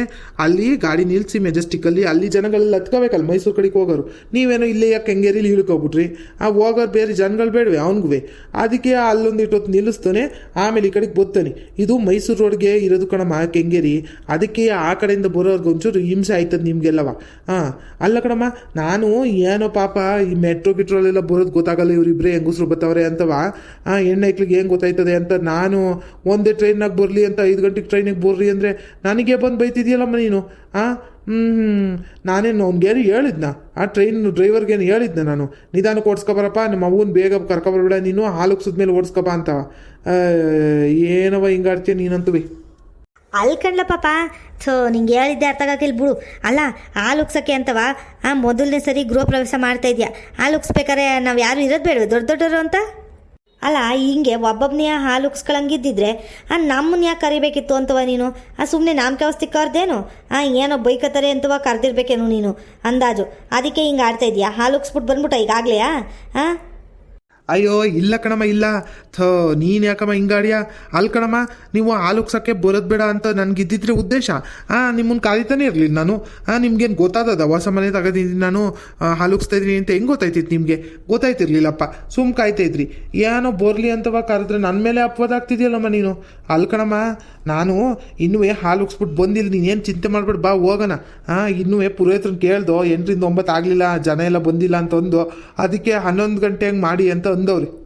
ಅಲ್ಲಿ ಗಾಡಿ ನಿಲ್ಲಿಸಿ ಮೆಜೆಸ್ಟಿಕಲ್ಲಿ ಅಲ್ಲಿ ಜನಗಳೆಲ್ಲ ಹತ್ಕೋಬೇಕಲ್ಲ ಮೈಸೂರು ಕಡೆಗೆ ಹೋಗೋರು. ನೀವೇನೋ ಇಲ್ಲೇ ಯಾಕೆ ಕೆಂಗೇರಿಲಿ ಇಳ್ಕೊಬಿಟ್ರಿ ಆ ಹೋಗೋರು ಬೇರೆ ಜನಗಳು ಬೇಡವೆ ಅವನಿಗೂ ಅದಕ್ಕೆ ಅಲ್ಲೊಂದು ಇಟ್ಟೊತ್ತು ನಿಲ್ಲಿಸ್ತಾನೆ, ಆಮೇಲೆ ಈ ಕಡೆಗೆ ಬರ್ತಾನೆ ಇದು ಮೈಸೂರು ರೋಡ್ಗೆ ಇರೋದು ಕಣಮ್ಮ ಕೆಂಗೇರಿ. ಅದಕ್ಕೆ ಆ ಕಡೆಯಿಂದ ಬರೋರ್ಗೆ ಒಂಚೂರು ಹಿಂಸೆ ಆಯ್ತದ ನಿಮಗೆಲ್ಲವ. ಹಾಂ, ಅಲ್ಲ ಕಣಮ್ಮ, ನಾನು ಏನೋ ಪಾಪ ಈ ಮೆಟ್ರೋ ಗಿಟ್ರೋಲೆಲ್ಲ ಬರೋದು ಗೊತ್ತಾಗಲ್ಲ ಇವರಿಬ್ಬರೇ ಹೆಂಗಸ್ರು ಬರ್ತಾವ್ರೆ ಅಂತವ. ಹಾಂ ಹೆಣ್ಣೈಕ್ಳಿಗೆ ಏನು ಗೊತ್ತಾಯ್ತದೆ ಅಂತ ನಾನು ಒಂದೇ ಟ್ರೈನಾಗ ಬರಲಿ ಅಂತ ಐದು ಗಂಟೆಗೆ ಟ್ರೈನಿಗೆ ಬರ್ರಿ ಅಂದರೆ ನನಗೆ ಬಂದು ಬೈತಿದೆಯಲ್ಲಮ್ಮ ನೀನು? ಆ? ಹ್ಞೂ ನಾನೇನು ಅವ್ನಿಗೇನು ಹೇಳಿದ್ನ? ಆ ಟ್ರೈನ್ ಡ್ರೈವರ್ಗೇನು ಹೇಳಿದ್ನ ನಾನು? ನಿಧಾನಕ್ಕೆ ಓಡಿಸ್ಕೊಬರಪ್ಪ, ನಮ್ಮ ಅವ್ವನ ಬೇಗ ಕರ್ಕೊಬರ್ಬೇಡ ನೀನು ಹಾಲು ಸುದ್ಮೇಲೆ ಓಡಿಸ್ಕೊಬ ಅಂತ ಏನವ ಹಿಂಗಾಡ್ತೀಯ ನೀನಂತೂ ಬಿ. ಅಲ್ಲಿ ಕಣ್ಲ ಪಾಪ ಥೋ, ನಿಂಗೆ ಹೇಳಿದ್ದೆ ಅರ್ಥ ಆಗಿಲ್ಲ ಬಿಡು. ಅಲ್ಲ, ಹಾಲು ಅಂತವ, ಆ, ಮೊದಲನೇ ಸರಿ ಗೃಹ ಪ್ರವೇಶ ಮಾಡ್ತಾ ಇದೆಯಾ? ಹಾಲು ಉಕ್ಸ್ಬೇಕಾದ್ರೆ ನಾವು ಯಾರು ಇರೋದು ಬೇಡ ದೊಡ್ಡ ದೊಡ್ಡವರು ಅಂತ? ಅಲ್ಲ, ಹಿಂಗೆ ಒಬ್ಬೊಬ್ಬನೇ ಹಾಲು ಉಕ್ಸ್ಕೊಳಂಗಿದ್ದಿದ್ರೆ, ಆ ನಮ್ಮನ್ನ ಯಾಕೆ ಕರಿಬೇಕಿತ್ತು ಅಂತವ ನೀನು? ಆ ಸುಮ್ಮನೆ ನಾಮಕಾವಸ್ತಿ ಕರ್ದೇನು? ಆ, ಏನೋ ಬೈಕತ್ತಾರೆ ಅಂತವ ಕರೆದಿರ್ಬೇಕೇನು ನೀನು, ಅಂದಾಜು. ಅದಕ್ಕೆ ಹಿಂಗೆ ಆಡ್ತಾ ಇದೆಯಾ? ಹಾಲು ಉಕ್ಸ್ಬಿಟ್ಟು ಬಂದ್ಬಿಟ್ಟ ಈಗಾಗಲೇ ಹಾಂ ಅಯ್ಯೋ ಇಲ್ಲ ಕಣಮ್ಮ ಇಲ್ಲ. ಥೋ ನೀನು ಯಾಕಮ್ಮ ಹಿಂಗಾಡ್ಯಾ? ಅಲ್ಲಿ ಕಣಮ್ಮ ನೀವು ಹಾಲು ಉಗ್ಸೋಕ್ಕೆ ಬರೋದು ಬೇಡ ಅಂತ ನನಗಿದ್ದಿದ್ರೆ ಉದ್ದೇಶ. ಹಾಂ ನಿಮ್ಮನ್ನು ಕಾದಿತಾನೆ ಇರಲಿಲ್ಲ ನಾನು. ಹಾಂ ನಿಮ್ಗೇನು ಗೊತ್ತಾದದ? ಹೊಸ ಮನೆ ತಗದಿದ್ದೀನಿ ನಾನು. ಆ, ಹಾಲು ಇದ್ದೀನಿ ಅಂತ ಹೆಂಗೆ ಗೊತ್ತಾಯ್ತಿತ್ತು ನಿಮಗೆ? ಗೊತ್ತಾಯ್ತಿರ್ಲಿಲ್ಲಪ್ಪ. ಸುಮ್ ಕಾಯ್ತಾ ಇದ್ರಿ. ಏನೋ ಬೋರ್ಲಿ ಅಂತವ ಕರೆದ್ರೆ ನನ್ನ ಮೇಲೆ ಅಪವಾದ ನೀನು. ಅಲ್ಲಿ ಕಣಮ್ಮ ನಾನು ಇನ್ನೂ ಹಾಲು ಉಗ್ಸ್ಬಿಟ್ಟು ಬಂದಿಲ್ಲ ನೀನೇನು ಚಿಂತೆ ಮಾಡ್ಬಿಟ್ಟು ಬಾ ಹೋಗೋಣ. ಹಾಂ, ಇನ್ನೂ ಪುರೋಹಿತ್ರನ ಕೇಳ್ದೋ, ಎಂಟರಿಂದ ಒಂಬತ್ತು ಆಗಲಿಲ್ಲ, ಜನ ಎಲ್ಲ ಬಂದಿಲ್ಲ ಅಂತ ಅಂದು ಅದಕ್ಕೆ ಹನ್ನೊಂದು ಗಂಟೆ ಹಂಗೆ ಮಾಡಿ ಅಂತ ಅಂದವ್ರಿ.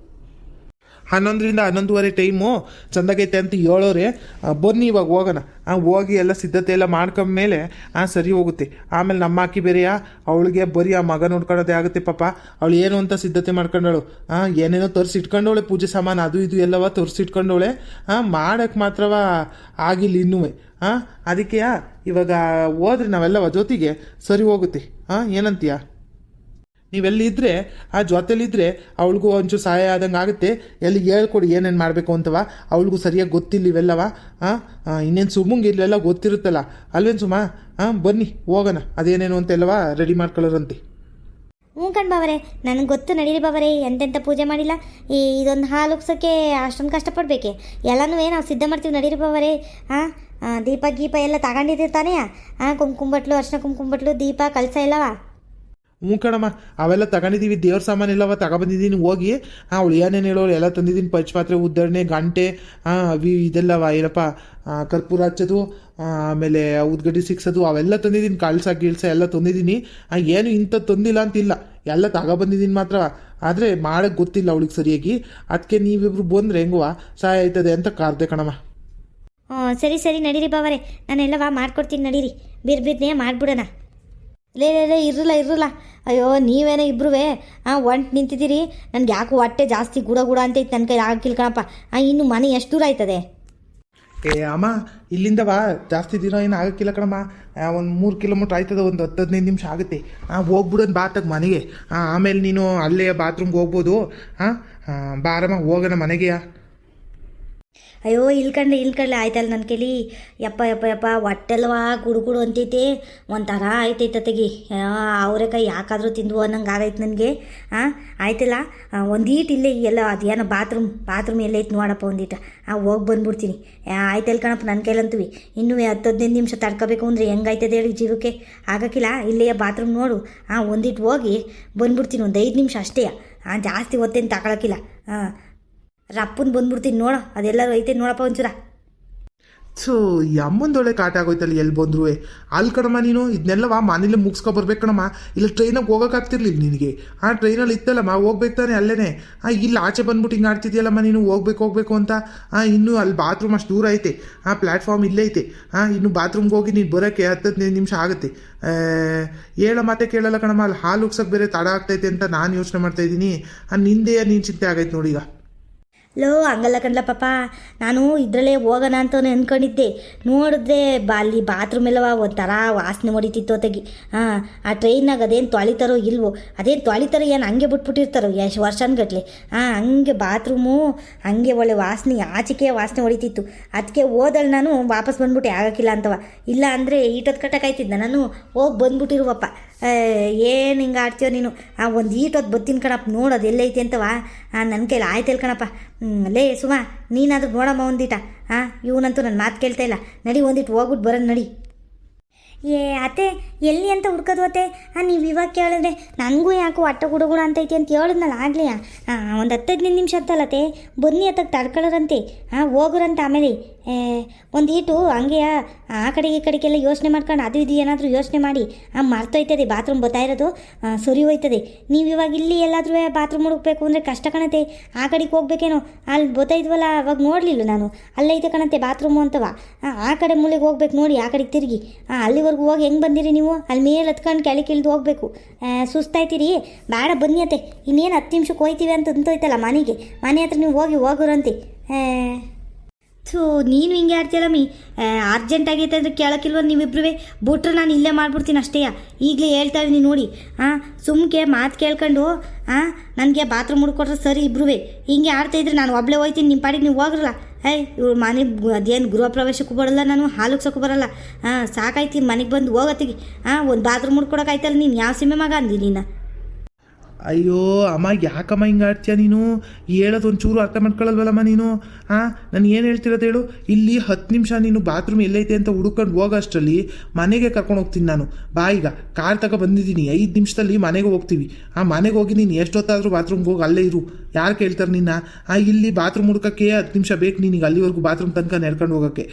ಹನ್ನೊಂದರಿಂದ ಹನ್ನೊಂದುವರೆ ಟೈಮು ಚೆಂದಾಗೈತೆ ಅಂತ ಹೇಳೋರೆ ಆ, ಬನ್ನಿ ಇವಾಗ ಹೋಗೋಣ. ಆ, ಹೋಗಿ ಎಲ್ಲ ಸಿದ್ಧತೆ ಎಲ್ಲ ಮಾಡ್ಕೊಂಡ್ಮೇಲೆ ಹಾಂ ಸರಿ ಹೋಗುತ್ತೆ. ಆಮೇಲೆ ನಮ್ಮ ಅಕ್ಕಿ ಬೇರೆಯಾ ಅವಳಿಗೆ ಬರೀ ಆ ಮಗ ನೋಡ್ಕೊಳ್ಳೋದೇ ಆಗುತ್ತೆ ಪಾಪ. ಅವಳು ಏನು ಅಂತ ಸಿದ್ಧತೆ ಮಾಡ್ಕೊಂಡವಳು? ಹಾಂ ಏನೇನೋ ತರಿಸಿ ಇಟ್ಕೊಂಡವಳೆ ಪೂಜೆ ಸಾಮಾನು ಅದು ಇದು ಎಲ್ಲವ ತರಿಸಿ ಇಟ್ಕೊಂಡವಳೆ. ಹಾಂ ಮಾಡೋಕ್ಕೆ ಮಾತ್ರವ ಆಗಿಲ್ಲ ಇನ್ನೂ ಹಾಂ ಅದಕ್ಕೆ ಇವಾಗ ಹೋದ್ರೆ ನಾವೆಲ್ಲವ ಜೊತೆಗೆ ಸರಿ ಹೋಗುತ್ತೆ. ಹಾಂ ಏನಂತೀಯ? ನೀವೆಲ್ಲಿದ್ದರೆ ಆ ಜೊತೆಲಿದ್ದರೆ ಅವಳಿಗೂ ಒಂಚೂರು ಸಹಾಯ ಆದಂಗೆ ಆಗುತ್ತೆ. ಎಲ್ಲಿ ಹೇಳ್ಕೊಡಿ, ಏನೇನು ಮಾಡಬೇಕು ಅಂತವ. ಅವಳಿಗೂ ಸರಿಯಾಗಿ ಗೊತ್ತಿಲ್ಲ ಇವೆಲ್ಲವ. ಹಾಂ ಇನ್ನೇನು ಸುಮ್ಮಂಗೆ ಇಲ್ಲೆಲ್ಲ ಗೊತ್ತಿರುತ್ತಲ್ಲ. ಅಲ್ವೇನು ಸುಮಾ? ಹಾಂ ಬನ್ನಿ, ಹೋಗೋಣ. ಅದೇನೇನು ಅಂತೆಲ್ಲವ ರೆಡಿ ಮಾಡ್ಕೊಳ್ಳೋರಂತೆ. ಹ್ಞೂ ಕಣ್ ಬಾವರೆ. ನನಗೆ ಗೊತ್ತು ನಡೀರಿ ಬಾವರೆ. ಎಂತೆಂಥ ಪೂಜೆ ಮಾಡಿಲ್ಲ. ಈ, ಇದೊಂದು ಹಾಲು ಉಗ್ಸೋಕ್ಕೆ ಅಷ್ಟೊಂದು ಕಷ್ಟಪಡಬೇಕೆ. ಎಲ್ಲನೂ ನಾವು ಸಿದ್ಧ ಮಾಡ್ತೀವಿ ನಡೀರಿ ಬಾವರೆ. ಹಾಂ ದೀಪ ಗೀಪ ಎಲ್ಲ ತಗೊಂಡಿದ್ದೀರಿ ತಾನೇ? ಹಾಂ ಕುಂಕುಂಬಟ್ಲು ಅರ್ಶಿನ ಕುಂಕುಂಬಟ್ಲು ದೀಪ ಕಳಸ ಎಲ್ಲವ? ಹ್ಞೂ ಕಣಮ್ಮ, ಅವೆಲ್ಲ ತಗೊಂಡಿದ್ದೀವಿ ದೇವ್ರ ಸಾಮಾನು ತಗೊ ತಗೊಬಂದಿದ್ದೀನಿ ಹೋಗಿ ಅವಳು ಏನೇನು ಹೇಳೋರು ಎಲ್ಲ ತಂದಿದ್ದೀನಿ ಪಂಚಪಾತ್ರೆ, ಉದ್ದರಣೆ, ಗಂಟೆ, ಹಾಂ ಅವಿ ಇದೆಲ್ಲವ, ಏನಪ್ಪ ಕರ್ಪೂರ ಹಚ್ಚೋದು ಆಮೇಲೆ ಉದ್ಗಡ್ಡಿ ಸಿಕ್ಸೋದು ಅವೆಲ್ಲ ತಂದಿದ್ದೀನಿ ಕಳ್ಸ, ಗೀಳ್ಸ ಎಲ್ಲ ತಂದಿದ್ದೀನಿ ಏನು ಇಂಥದ್ದು ತಂದಿಲ್ಲ ಅಂತಿಲ್ಲ, ಎಲ್ಲ ತಗೊಬಂದಿದ್ದೀನಿ ಮಾತ್ರ. ಆದರೆ ಮಾಡೋಕ್ಕೆ ಗೊತ್ತಿಲ್ಲ ಅವಳಿಗೆ ಸರಿಯಾಗಿ. ಅದಕ್ಕೆ ನೀವಿಬ್ರು ಬಂದರೆ ಹೆಂಗುವ? ಸಹಾಯ ಆಯ್ತದೆ ಅಂತ ಕಾರ್ದೆ ಕಣಮ್ಮ. ಹ್ಞೂ ಸರಿ ಸರಿ, ನಡೀರಿ ಬಾವರೆ. ನಾನೆಲ್ಲವ ಮಾಡ್ಕೊಡ್ತೀನಿ, ನಡೀರಿ. ಬಿರ್ ಬಿರ್ನೇ ಮಾಡಿಬಿಡೋಣ. ಲೇ ಲೇ ಲೇ ಇರಲ್ಲ ಇರಲ್ಲ ಅಯ್ಯೋ, ನೀವೇನೋ ಇಬ್ರುವೆ? ಹಾಂ ಒಂಟು ನಿಂತಿದ್ದೀರಿ. ನನಗೆ ಯಾಕೆ ಹೊಟ್ಟೆ ಜಾಸ್ತಿ ಗುಡ ಗುಡ ಅಂತ ಇತ್ತು ನನ್ನ ಕೈ ಆಗಿಲ್ಲ ಕಣಪ್ಪ. ಹಾಂ ಇನ್ನು ಮನೆ ಎಷ್ಟು ದೂರ ಆಯ್ತದೆ? ಏ, ಅಮ್ಮ, ಇಲ್ಲಿಂದ ಬಾ. ಜಾಸ್ತಿ ದಿನ ಏನು ಆಗಕ್ಕಿಲ್ಲ ಕಣಮ್ಮ. ಒಂದು ಮೂರು ಕಿಲೋಮೀಟ್ರ್ ಆಯ್ತದ, ಒಂದು ಹತ್ತು ಹದಿನೈದು ನಿಮಿಷ ಆಗುತ್ತೆ. ಹಾಂ ಹೋಗ್ಬಿಡೋದು ಬಾತಗ ಮನೆಗೆ. ಹಾಂ ಆಮೇಲೆ ನೀನು ಅಲ್ಲೇ ಬಾತ್ರೂಮ್ಗೆ ಹೋಗ್ಬೋದು. ಹಾಂ ಬಾರಮ್ಮ ಹೋಗೋಣ ಮನೆಗೆಯಾ ಅಯ್ಯೋ ಇಲ್ಕಂಡ್ಲೆ ಇಲ್ಕಂಡ್ಲೆ ಆಯ್ತಲ್ಲ ನನ್ನ ಕೈಲಿ. ಯಪ್ಪ ಯಪ್ಪ ಯಪ್ಪ, ಹೊಟ್ಟೆಲ್ವಾ ಗುಡುಗುಡು ಗುಡು ಅಂತೈತೆ ಒಂಥರ ಆಯ್ತೈತೆ ತೆಗಿ. ಅವರೇಕಾಯಿ ಯಾಕಾದರೂ ತಿಂದು ಅನ್ನಂಗೆ ಆಗೈತೆ ನನಗೆ. ಹಾಂ ಆಯ್ತಲ್ಲ? ಒಂದೀಟ್ ಇಲ್ಲೇ ಎಲ್ಲ ಅದೇನೋ ಬಾತ್ರೂಮ್ ಬಾತ್ರೂಮ್ ಎಲ್ಲೈತೆ ನೋಡಪ್ಪ ಒಂದೀಟ. ಹೋಗಿ ಬಂದ್ಬಿಡ್ತೀನಿ. ಆಯ್ತಲ್ಲ ಕಣಪ್ಪ ನನ್ನ ಕೈಲಂತೀವಿ. ಇನ್ನೂ ಹತ್ತು ಹದಿನೈದು ನಿಮಿಷ ತಡ್ಕೋಬೇಕು ಅಂದರೆ ಹೆಂಗಾಯ್ತದೆ ಹೇಳಿ ಜೀವಕ್ಕೆ. ಆಗಕ್ಕಿಲ್ಲ ಇಲ್ಲೇ ಬಾತ್ರೂಮ್ ನೋಡು. ಹಾಂ ಒಂದಿಟ್ಟು ಹೋಗಿ ಬಂದ್ಬಿಡ್ತೀನಿ ಒಂದು ಐದು ನಿಮಿಷ ಅಷ್ಟೇ. ಹಾಂ ಜಾಸ್ತಿ ಹೊತ್ತೇನು ತಗೊಳಕ್ಕಿಲ್ಲ. ಹಾಂ ರಪ್ಪನ್ ಬಂದ್ಬಿಡ್ತೀನಿ ನೋಡ ಅದೆಲ್ಲರೂ ಐತೆ ನೋಡಪ್ಪ ಒಂಚೂರ. ಸೊ ಅಮ್ಮಂದೊಳೆ ಕಾಟ ಆಗೋಯ್ತಲ್ಲ ಎಲ್ಲಿ ಬಂದ್ರು ಅಲ್ಲಿ ಕಣಮ್ಮ ನೀನು ಇದನ್ನೆಲ್ಲವ ಮನೇಲಿ ಮುಗಿಸ್ಕೊ ಬರ್ಬೇಕು ಕಣಮ್ಮ. ಇಲ್ಲ ಟ್ರೈನಾಗ ಹೋಗೋಕ್ಕಾಗ್ತಿರ್ಲಿಲ್ಲ ನಿನಗೆ. ಆ ಟ್ರೈನಲ್ಲಿ ಇತ್ತಲ್ಲಮ್ಮ, ಹೋಗ್ಬೇಕು ತಾನೆ ಅಲ್ಲೇ ಆ, ಇಲ್ಲಿ ಆಚೆ ಬಂದ್ಬಿಟ್ಟು ಹಿಂಗೆ ಆಡ್ತಿದ್ಯಲ್ಲಮ್ಮ ನೀನು, ಹೋಗ್ಬೇಕು ಹೋಗ್ಬೇಕು ಅಂತ. ಆ, ಇನ್ನೂ ಅಲ್ಲಿ ಬಾತ್ರೂಮ್ ಅಷ್ಟು ದೂರ ಐತೆ. ಆ ಪ್ಲ್ಯಾಟ್ಫಾರ್ಮ್ ಇಲ್ಲೇ ಐತೆ. ಆ, ಇನ್ನು ಬಾತ್ರೂಮ್ಗೆ ಹೋಗಿ ನೀನು ಬರೋಕ್ಕೆ ಹದಿನೈದು ನಿಮಿಷ ಆಗುತ್ತೆ. ಹೇಳೋ ಮಾತೆ ಕೇಳಲ್ಲ ಕಣಮ್ಮ ಅಲ್ಲಿ ಹಾಲು ಉಗ್ಸೋಕೆ ಬೇರೆ ತಡ ಆಗ್ತೈತೆ ಅಂತ ನಾನು ಯೋಚನೆ ಮಾಡ್ತಾ ಇದ್ದೀನಿ. ಆ, ನಿಂದೆಯ ನೀನು ಚಿಂತೆ ಆಗೈತೆ ನೋಡೀಗ ಲೋ, ಹಂಗಲ್ಲ ಕಂಡ್ಲ ಪಾಪ. ನಾನು ಇದರಲ್ಲೇ ಹೋಗೋಣ ಅಂತ ಅಂದ್ಕೊಂಡಿದ್ದೆ ನೋಡಿದ್ರೆ ಬಾ ಅಲ್ಲಿ ಬಾತ್ರೂಮ್ ಎಲ್ಲವ ಒಂಥರ ವಾಸನೆ ಹೊಡಿತಿತ್ತು ತೆಗಿ ಹಾಂ, ಆ ಟ್ರೈನಾಗ ಅದೇನು ತೊಳಿತಾರೋ ಇಲ್ವೋ, ಅದೇನು ತೊಳಿತಾರೋ ಏನು ಹಂಗೆ ಬಿಟ್ಬಿಟ್ಟಿರ್ತಾರೋ ಎಷ್ಟು ವರ್ಷನ್ಗಟ್ಲೆ. ಹಾಂ, ಹಂಗೆ ಬಾತ್ರೂಮು, ಹಂಗೆ ಒಳ್ಳೆ ವಾಸನೆ, ಆಚಿಕೆ ವಾಸನೆ ಹೊಡಿತಿತ್ತು. ಅದಕ್ಕೆ ಹೋದಳು ನಾನು ವಾಪಸ್ ಬಂದ್ಬಿಟ್ಟು, ಆಗೋಕ್ಕಿಲ್ಲ ಅಂತವ. ಇಲ್ಲ ಅಂದರೆ ಈಟದ ಕಟ್ಟಕ್ಕಾಯ್ತಿದ್ದ ನಾನು. ಹೋಗಿ ಬಂದ್ಬಿಟ್ಟಿರುವಪ್ಪ ಏನು ಹಿಂಗೆ ಆಡ್ತೀಯೋ ನೀನು? ಆ, ಒಂದು ಈಟೊತ್ತು ಬತ್ತೀನಿ ಕಣಪ್ಪ ನೋಡೋದು ಎಲ್ಲೈತಿ ಅಂತವಾ. ನನ್ನ ಕೈಲಿ ಆಯ್ತಲ್ಲ ಕಣಪ್ಪ. ಲೇ, ಸುಮ, ನೀನಾದ್ರೂ ನೋಡಮ್ಮ ಒಂದೀಟ. ಹಾಂ ಇವನಂತೂ ನನ್ನ ಮಾತು ಕೇಳ್ತಾ ಇಲ್ಲ. ನಡಿ ಒಂದಿಟ್ಟು ಹೋಗ್ಬಿಟ್ಟು ಬರೋದು ನಡಿ. ಏ, ಅತ್ತೆ, ಎಲ್ಲಿ ಅಂತ ಹುಡ್ಕೋದು ಅತ್ತೆ? ನೀವು ಇವಾಗ ಕೇಳಿದ್ರೆ ನನಗೂ ಯಾಕೋ ಹೊಟ್ಟೆ ಗುಡುಗುಡ ಅಂತೈತಿ ಅಂತ ಹೇಳಿದ್ನಲ್ಲ ಆಗಲಿ ಒಂದು ಹತ್ತು ಹದಿನೈದು ನಿಮಿಷ ಅಂತಲ್ಲತ್ತೆ ಬನ್ನಿ ಅತ್ತಕ್ಕೆ ತಡ್ಕೊಳ್ಳೋರಂತೆ ಹಾಂ ಹೋಗೋರಂತೆ ಆಮೇಲೆ. ಒಂದು ಈಟು ಹಂಗೆ ಆ ಕಡೆಗೆ ಈ ಕಡೆಗೆಲ್ಲ ಯೋಚನೆ ಮಾಡ್ಕೊಂಡು ಅದು ಇದು ಏನಾದರೂ ಯೋಚನೆ ಮಾಡಿ. ಆ ಮರ್ತೋಯ್ತದೆ ಬಾತ್ರೂಮ್ ಬರ್ತಾ ಇರೋದು? ಸುರಿ ಹೋಯ್ತದೆ ನೀವು ಇವಾಗ ಇಲ್ಲಿ ಎಲ್ಲಾದರೂ ಬಾತ್ರೂಮ್ ಹುಡುಕ್ಬೇಕು ಅಂದರೆ ಕಷ್ಟ ಕಾಣತ್ತೆ ಆ ಕಡೆಗೆ ಹೋಗ್ಬೇಕೇನೋ? ಅಲ್ಲಿ ಗೊತ್ತಾಯ್ತವಲ್ಲ ಅವಾಗ ನೋಡಲಿಲ್ಲ ನಾನು? ಅಲ್ಲೈತೆ ಕಾಣತ್ತೆ ಬಾತ್ರೂಮು ಅಂತವ. ಆ, ಕಡೆ ಮೂಲೆಗೆ ಹೋಗ್ಬೇಕು ನೋಡಿ ಆ ಕಡೆಗೆ ತಿರುಗಿ. ಅಲ್ಲಿವರೆಗೂ ಹೋಗಿ ಹೆಂಗೆ ಬಂದಿರಿ ನೀವು? ಅಲ್ಲಿ ಮೇಲೆ ಹತ್ಕೊಂಡು ಕೆಳಗೆ ಇಳಿದು ಹೋಗ್ಬೇಕು. ಸುಸ್ತಾಯ್ತೀರಿ ಬೇಡ ಬನ್ನಿ ಅತ್ತೆ. ಇನ್ನೇನು ಹತ್ತು ನಿಮಿಷಕ್ಕೆ ಹೋಯ್ತೀವಿ ಅಂತ ಅಂತೋಯ್ತಲ್ಲ ಮನೆಗೆ. ಮನೆ ಹತ್ರ ನೀವು ಹೋಗಿ ಹೋಗೋರಂತೆ. ಥೂ ನೀನು ಹಿಂಗೆ ಆಡ್ತೀಯಲ್ಲ ಮೀ ಅರ್ಜೆಂಟ್ ಆಗೈತೆ ಅಂದರೆ ಕೇಳೋಕ್ಕಿಲ್ವ ನೀವಿಬ್ರುವೆ? ಬಿಟ್ರೆ ನಾನು ಇಲ್ಲೇ ಮಾಡ್ಬಿಡ್ತೀನಿ ಅಷ್ಟೇ ಈಗಲೇ ಹೇಳ್ತಾ ಇದ್ದೀನಿ ನೋಡಿ. ಹಾಂ ಸುಮ್ಕೆ ಮಾತು ಕೇಳ್ಕೊಂಡು ಹಾಂ ನನಗೆ ಬಾತ್ರೂಮ್ ಹುಡ್ಕೊಟ್ರೆ ಸರಿ ಇಬ್ರುವೆ. ಹಿಂಗೆ ಆಡ್ತಾ ಇದ್ರೆ ನಾನು ಒಬ್ಬಳೇ ಹೋಯ್ತೀನಿ ನಿಮ್ಮ ಪಾಡಿಗೆ ನೀವು ಹೋಗ್ರಲ್ಲ. ಏಯ್, ಇವ್ರು ಮನೆ ಅದೇನು ಗೃಹ ಪ್ರವೇಶಕ್ಕೂ ಬರಲ್ಲ ನಾನು ಹಾಲುಗ್ಸೋಕ್ಕೂ ಬರಲ್ಲ. ಹಾಂ ಸಾಕಾಯ್ತೀನಿ ಮನೆಗೆ ಬಂದು ಹೋಗತ್ತಿಗೆ. ಹಾಂ ಒಂದು ಬಾತ್ರೂಮ್ ಹುಡ್ಕೊಡೋಕಾಯ್ತಲ್ಲ ನೀನು, ಯಾವ ಸೀಮೆ ಮಗ ಅಂದಿ ನೀನು? ಅಯ್ಯೋ ಅಮ್ಮ ಯಾಕಮ್ಮ ಹಿಂಗೆ ಆಡ್ತೀಯ ನೀನು? ಹೇಳೋದು ಒಂಚೂರು ಅರ್ಥ ಮಾಡ್ಕೊಳ್ಳಲ್ವಲ್ಲಮ್ಮ ನೀನು? ಹಾಂ ನಾನು ಏನು ಹೇಳ್ತಿರೋದು ಹೇಳು? ಇಲ್ಲಿ ಹತ್ತು ನಿಮಿಷ ನೀನು ಬಾತ್ರೂಮ್ ಎಲ್ಲೈತೆ ಅಂತ ಹುಡುಕೊಂಡು ಹೋಗೋಷ್ಟರಲ್ಲಿ ಮನೆಗೆ ಕರ್ಕೊಂಡು ಹೋಗ್ತೀನಿ ನಾನು. ಬಾ ಈಗ, ಕಾರ್ ತಗೊ ಬಂದಿದ್ದೀನಿ. ಐದು ನಿಮಿಷದಲ್ಲಿ ಮನೆಗೆ ಹೋಗ್ತೀವಿ. ಆ, ಮನೆಗೆ ಹೋಗಿ ನೀನು ಎಷ್ಟೊತ್ತಾದರೂ ಬಾತ್ರೂಮ್ಗೆ ಹೋಗಿ ಅಲ್ಲೇ ಇರು. ಯಾರು ಕೇಳ್ತಾರೆ ನಿನ್ನ? ಆ, ಇಲ್ಲಿ ಬಾತ್ರೂಮ್ ಹುಡ್ಕೋಕ್ಕೆ ಹತ್ತು ನಿಮಿಷ ಬೇಕು ನೀನಿಗೆ ಅಲ್ಲಿವರೆಗೂ ಬಾತ್ರೂಮ್ ತನಕ ನಡ್ಕೊಂಡು ಹೋಗೋಕ್ಕೆ.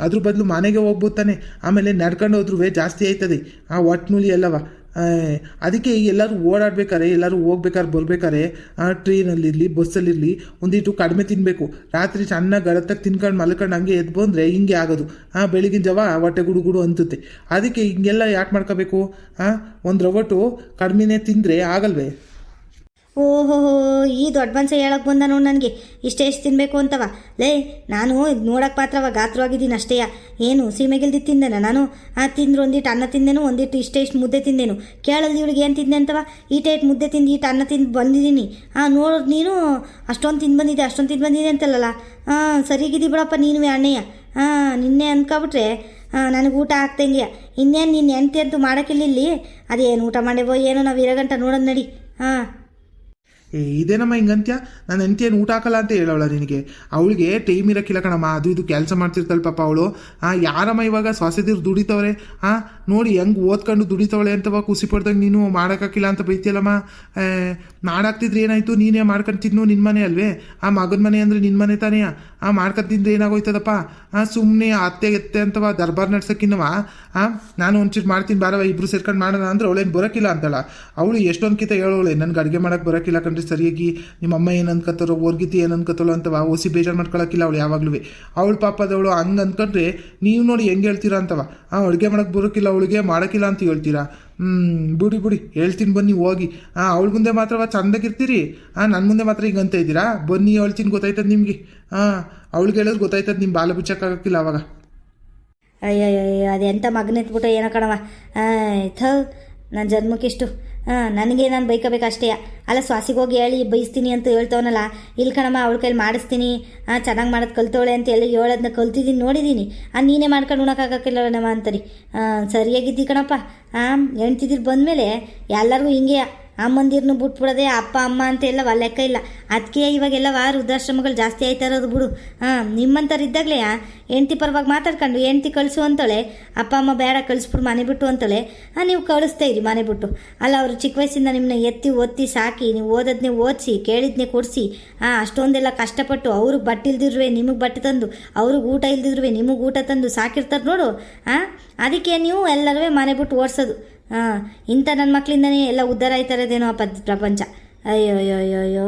ಅದ್ರ ಬದಲು ಮನೆಗೆ ಹೋಗ್ಬೋದು ತಾನೆ. ಆಮೇಲೆ ನಡ್ಕೊಂಡು ಹೋದ್ರೂ ಜಾಸ್ತಿ ಆಯ್ತದೆ. ಆ, ಒಟ್ನುಲಿ ಎಲ್ಲವ. ಅದಕ್ಕೆ ಎಲ್ಲರೂ ಓಡಾಡ್ಬೇಕಾರೆ, ಎಲ್ಲರೂ ಹೋಗ್ಬೇಕಾದ್ರೆ ಬರ್ಬೇಕಾರೆ ಟ್ರೈನಲ್ಲಿರಲಿ, ಬಸ್ಸಲ್ಲಿರಲಿ ಒಂದಿಟ್ಟು ಕಡಿಮೆ ತಿನ್ನಬೇಕು ರಾತ್ರಿ ಚೆನ್ನಾಗಿ ಗಡತ್ತಾಗಿ ತಿನ್ಕೊಂಡು ಮಲ್ಕೊಂಡು ಹಂಗೆ ಎದ್ದು ಬಂದರೆ ಹಿಂಗೆ ಆಗೋದು. ಹಾಂ ಬೆಳಗಿನ ಜಾವ ಹೊಟ್ಟೆ ಗುಡುಗುಡು ಗುಡು ಅಂತುತ್ತೆ. ಅದಕ್ಕೆ ಹಿಂಗೆಲ್ಲ ಯಾಕೆ ಮಾಡ್ಕೋಬೇಕು? ಹಾಂ ಒಂದು ರವಟು ಕಡಿಮೆನೇ ತಿಂದರೆ ಆಗಲ್ವೇ? ಓಹೋ, ಈ ದೊಡ್ಡ ಮನ್ಸ ಹೇಳಕ್ ಬಂದ ನೋಡು ನನಗೆ. ಇಷ್ಟೇ ಎಷ್ಟು ತಿನ್ನಬೇಕು ಅಂತವ. ಲೇ, ನಾನು ನೋಡಕ್ಕೆ ಪಾತ್ರವ, ಗಾತ್ರವಾಗಿದ್ದೀನಿ ಅಷ್ಟೇ ಏನು ಸೀಮೆಗಿಲ್ದಿ ತಿಂದೆನ ನಾನು? ಆ, ತಿಂದ್ರು ಒಂದಿಟ್ಟು ಅನ್ನ ತಿಂದೇನು, ಒಂದಿಟ್ಟು ಇಷ್ಟೇ ಇಷ್ಟು ಮುದ್ದೆ ತಿಂದೇನು. ಕೇಳಲ್ಲಿ ಇವಳಿಗೆ ಏನು ತಿಂದೆ ಅಂತವ? ಈ ಇಟ್ಟು ಮುದ್ದೆ ತಿಂದು ಈಟ ಅನ್ನ ತಿಂದು ಬಂದಿದ್ದೀನಿ ಹಾಂ ನೋಡೋದು ನೀನು ಅಷ್ಟೊಂದು ತಿಂದು ಬಂದಿದ್ದೆ ಅಷ್ಟೊಂದು ತಿಂದು ಬಂದಿದೆ ಅಂತಲ್ಲಲ್ಲ ಹಾಂ ಸರಿಗಿದಿ ಬಿಡಪ್ಪ ನೀನು ಅಣ್ಣಯ್ಯ. ಹಾಂ ನಿನ್ನೆ ಅನ್ಕೊಬಿಟ್ರೆ ನನಗೆ ಊಟ ಆಗ್ತಂಗೆ ಇನ್ನೇನು ನಿನ್ನ ಎಂತೆ ಅಂತೂ ಮಾಡೋಕ್ಕಿಲ್ಲ ಇಲ್ಲಿ ಅದೇನು ಊಟ ಮಾಡೇವೋ ಏನೋ ನಾವು ಇರೋಗಂಟ ನೋಡೋದು ನಡಿ. ಹಾಂ ಏ ಇದೇನಮ್ಮ ಹಿಂಗಂತ್ಯ? ನಾನು ಹೆಂಡತಿ ಏನು ಊಟ ಹಾಕಲ್ಲ ಅಂತ ಹೇಳೋಳ ನಿನಗೆ. ಅವಳಿಗೆ ಟೈಮ್ ಇರೋಕ್ಕಿಲ್ಲ ಕಣಮ್ಮ, ಅದು ಇದು ಕೆಲಸ ಮಾಡ್ತಿರ್ತಾಳೆ ಪಾಪ ಅವಳು. ಆ, ಯಾರಮ್ಮ ಇವಾಗ ಸೊಸೆದಿರು ದುಡಿತವ್ರೆ? ಹಾಂ ನೋಡಿ ಹೆಂಗೆ ಓದ್ಕೊಂಡು ದುಡಿತವಳೆ ಅಂತವ ಖುಷಿ ಪಡ್ದಂಗೆ ನೀನು ಮಾಡೋಕ್ಕಾಗಿಲ್ಲ ಅಂತ ಬೈತಿಯಲ್ಲಮ್ಮ? ಮಾಡಾಕ್ತಿದ್ರೆ ಏನಾಯ್ತು? ನೀನೇ ಮಾಡ್ಕೊಂಡು ತಿನ್ನು ನಿನ್ನ ಮನೆ ಅಲ್ವೇ? ಆ ಮಗನ ಮನೆ ಅಂದರೆ ನಿನ್ನ ಮನೆ ತಾನೇ ಆ ಮಾಡ್ಕೊಂಡು ತಿಂದ್ರೆ ಏನಾಗೋಯ್ತದಪ್ಪ? ಆ ಸುಮ್ಮನೆ ಅತ್ತೆ ಎತ್ತೆ ಅಂತವ ದರ್ಬಾರ್ ನಡ್ಸಕ್ಕಿನ್ನವ? ಆ, ನಾನು ಒಂಚೂರು ಮಾಡ್ತೀನಿ ಬಾರವ ಇಬ್ರು ಸೇರ್ಕೊಂಡು ಮಾಡೋಣ ಅಂದ್ರೆ ಅವಳೇನು ಬರೋಕ್ಕಿಲ್ಲ ಅಂತಾಳ ಅವಳು ಎಷ್ಟೊಂದು ಕಿತ ಹೇಳೋಳೆ, ನನಗೆ ಅಡುಗೆ ಮಾಡಕ್ಕೆ ಬರೋಕ್ಕಿಲ್ಲ ಕಣ್ರಿ ಸರಿಯಾಗಿ. ನಿಮ್ಮ ಅಮ್ಮ ಏನು ಅನ್ಕೋತಾರೋ ಓರ್ಗಿತಿ ಏನು ಅನ್ಕೋತಾಳೋ ಅಂತವ, ಓಸಿ ಬೇಜಾರು ಮಾಡ್ಕೊಳಕ್ಕಿಲ್ಲ ಅವಳು ಯಾವಾಗಲೂ ಅವಳು ಪಾಪದವಳು ಹಂಗೆ ಅಂದ್ಕೊಂಡ್ರೆ ನೀವು ನೋಡಿ ಹೆಂಗೆ ಹೇಳ್ತೀರಾ ಅಂತವ. ಆ, ಅಡುಗೆ ಮಾಡಕ್ಕೆ ಬರೋಕ್ಕಿಲ್ಲ ಅವಳಿಗೆ ಮಾಡೋಕ್ಕಿಲ್ಲ ಅಂತ ಹೇಳ್ತೀರಾ? ಹ್ಞೂ ಬಿಡಿ ಬಿಡಿ, ಹೇಳ್ತೀನಿ ಬನ್ನಿ, ಹೋಗಿ. ಹಾಂ ಅವಳ ಮುಂದೆ ಮಾತ್ರವ ಚಂದಾಗಿರ್ತೀರಿ ಹಾಂ ನನ್ನ ಮುಂದೆ ಮಾತ್ರ ಹಿಂಗೆ ಅಂತ ಇದ್ದೀರಾ? ಬನ್ನಿ, ಹೇಳ್ತೀನಿ, ಗೊತ್ತಾಯ್ತದ ನಿಮಗೆ. ಹಾಂ, ಅವಳಿಗೆ ಹೇಳೋದು ಗೊತ್ತಾಯ್ತದ ನಿಮ್ಮ ಬಾಲ ಬಿಚ್ಚಕ್ಕಾಗಕ್ಕಿಲ್ಲ ಅವಾಗ. ಅಯ್ಯಯ್ಯೋ ಅದೆಂಥ ಮಗನೆತ್ಬಿಟ್ಟು ಏನೋ ಕಣವ ಥೌ ನನ್ನ ಜನ್ಮಕ್ಕಿಷ್ಟು ಹಾಂ, ನನಗೆ ನಾನು ಬೈಕೋಬೇಕು ಅಷ್ಟೇ. ಅಲ್ಲ, ಸ್ವಾಸಿಗೆ ಹೋಗಿ ಹೇಳಿ, ಬೈಸ್ತೀನಿ ಅಂತ ಹೇಳ್ತವನಲ್ಲ. ಇಲ್ಲಿ ಕಣಮ್ಮ ಅವಳ ಕೈಲಿ ಮಾಡಿಸ್ತೀನಿ. ಹಾಂ ಚೆನ್ನಾಗಿ ಮಾಡೋದು ಕಲ್ತವಳೆ ಅಂತ ಎಲ್ಲ ಹೇಳೋದನ್ನ ಕಲ್ತಿದ್ದೀನಿ ನೋಡಿದ್ದೀನಿ ಆ, ನೀನೇ ಮಾಡ್ಕೊಂಡು ಉಣಕ್ಕಾಗಕ್ಕಿಲ್ಲ ನಮ್ಮ ಅಂತರಿ. ಹಾಂ ಸರಿಯಾಗಿದ್ದಿ ಕಣಪ್ಪ. ಹಾಂ ಹೆಣ್ತಿದ್ದೀರಿ ಬಂದಮೇಲೆ ಎಲ್ಲರಿಗೂ ಹಿಂಗೆ ಅಮ್ಮಂದಿರ್ನು ಬಿಟ್ಬಿಡೋದೆ ಅಪ್ಪ, ಅಮ್ಮ ಅಂತ ಎಲ್ಲ ಲೆಕ್ಕ ಇಲ್ಲ. ಅದಕ್ಕೆ ಇವಾಗೆಲ್ಲವ ವೃದ್ಧಾಶ್ರಮಗಳು ಜಾಸ್ತಿ ಆಯ್ತಾ ಇರೋದು ಬಿಡು. ಹಾಂ ನಿಮ್ಮಂಥವ್ರು ಇದ್ದಾಗಲೇ ಹೆಂಡ್ತಿ ಪರವಾಗಿ ಮಾತಾಡ್ಕೊಂಡು ಹೆಂಡ್ತಿ ಕಳಿಸು ಅಂತಾಳೆ, ಅಪ್ಪ, ಅಮ್ಮ ಬೇಡ ಕಳಿಸ್ಬಿಡು, ಮನೆ ಬಿಟ್ಟು ಅಂತಾಳೆ ಹಾಂ ನೀವು ಕಳಿಸ್ತಾ ಇರಿ ಮನೆ ಬಿಟ್ಟು. ಅಲ್ಲ, ಅವರು ಚಿಕ್ಕ ವಯಸ್ಸಿಂದ ನಿಮ್ಮನ್ನ ಎತ್ತಿ, ಒತ್ತಿ, ಸಾಕಿ, ನೀವು ಓದೋದನ್ನೇ ಓದಿಸಿ, ಕೇಳಿದ್ನೇ ಕೊಡಿಸಿ ಹಾಂ ಅಷ್ಟೊಂದೆಲ್ಲ ಕಷ್ಟಪಟ್ಟು ಅವ್ರಿಗೆ ಬಟ್ಟೆ ಇಲ್ದಿರುವೆ ನಿಮಗೆ ಬಟ್ಟೆ ತಂದು, ಅವ್ರಿಗೆ ಊಟ ಇಲ್ದಿರುವೆ ನಿಮಗೆ ಊಟ ತಂದು ಸಾಕಿರ್ತಾರೆ ನೋಡು ಹಾಂ ಅದಕ್ಕೆ ನೀವು ಎಲ್ಲರೂ ಮನೆ ಬಿಟ್ಟು ಓಡಿಸೋದು. ಹಾಂ, ಇಂಥ ನನ್ನ ಮಕ್ಕಳಿಂದನೇ ಎಲ್ಲ ಉದ್ಧಾರ ಆಯ್ತಾ ಇರೋದೇನೋ ಪ್ರಪಂಚ. ಅಯ್ಯೋ ಅಯ್ಯೋ ಅಯ್ಯೋ ಅಯ್ಯೋ.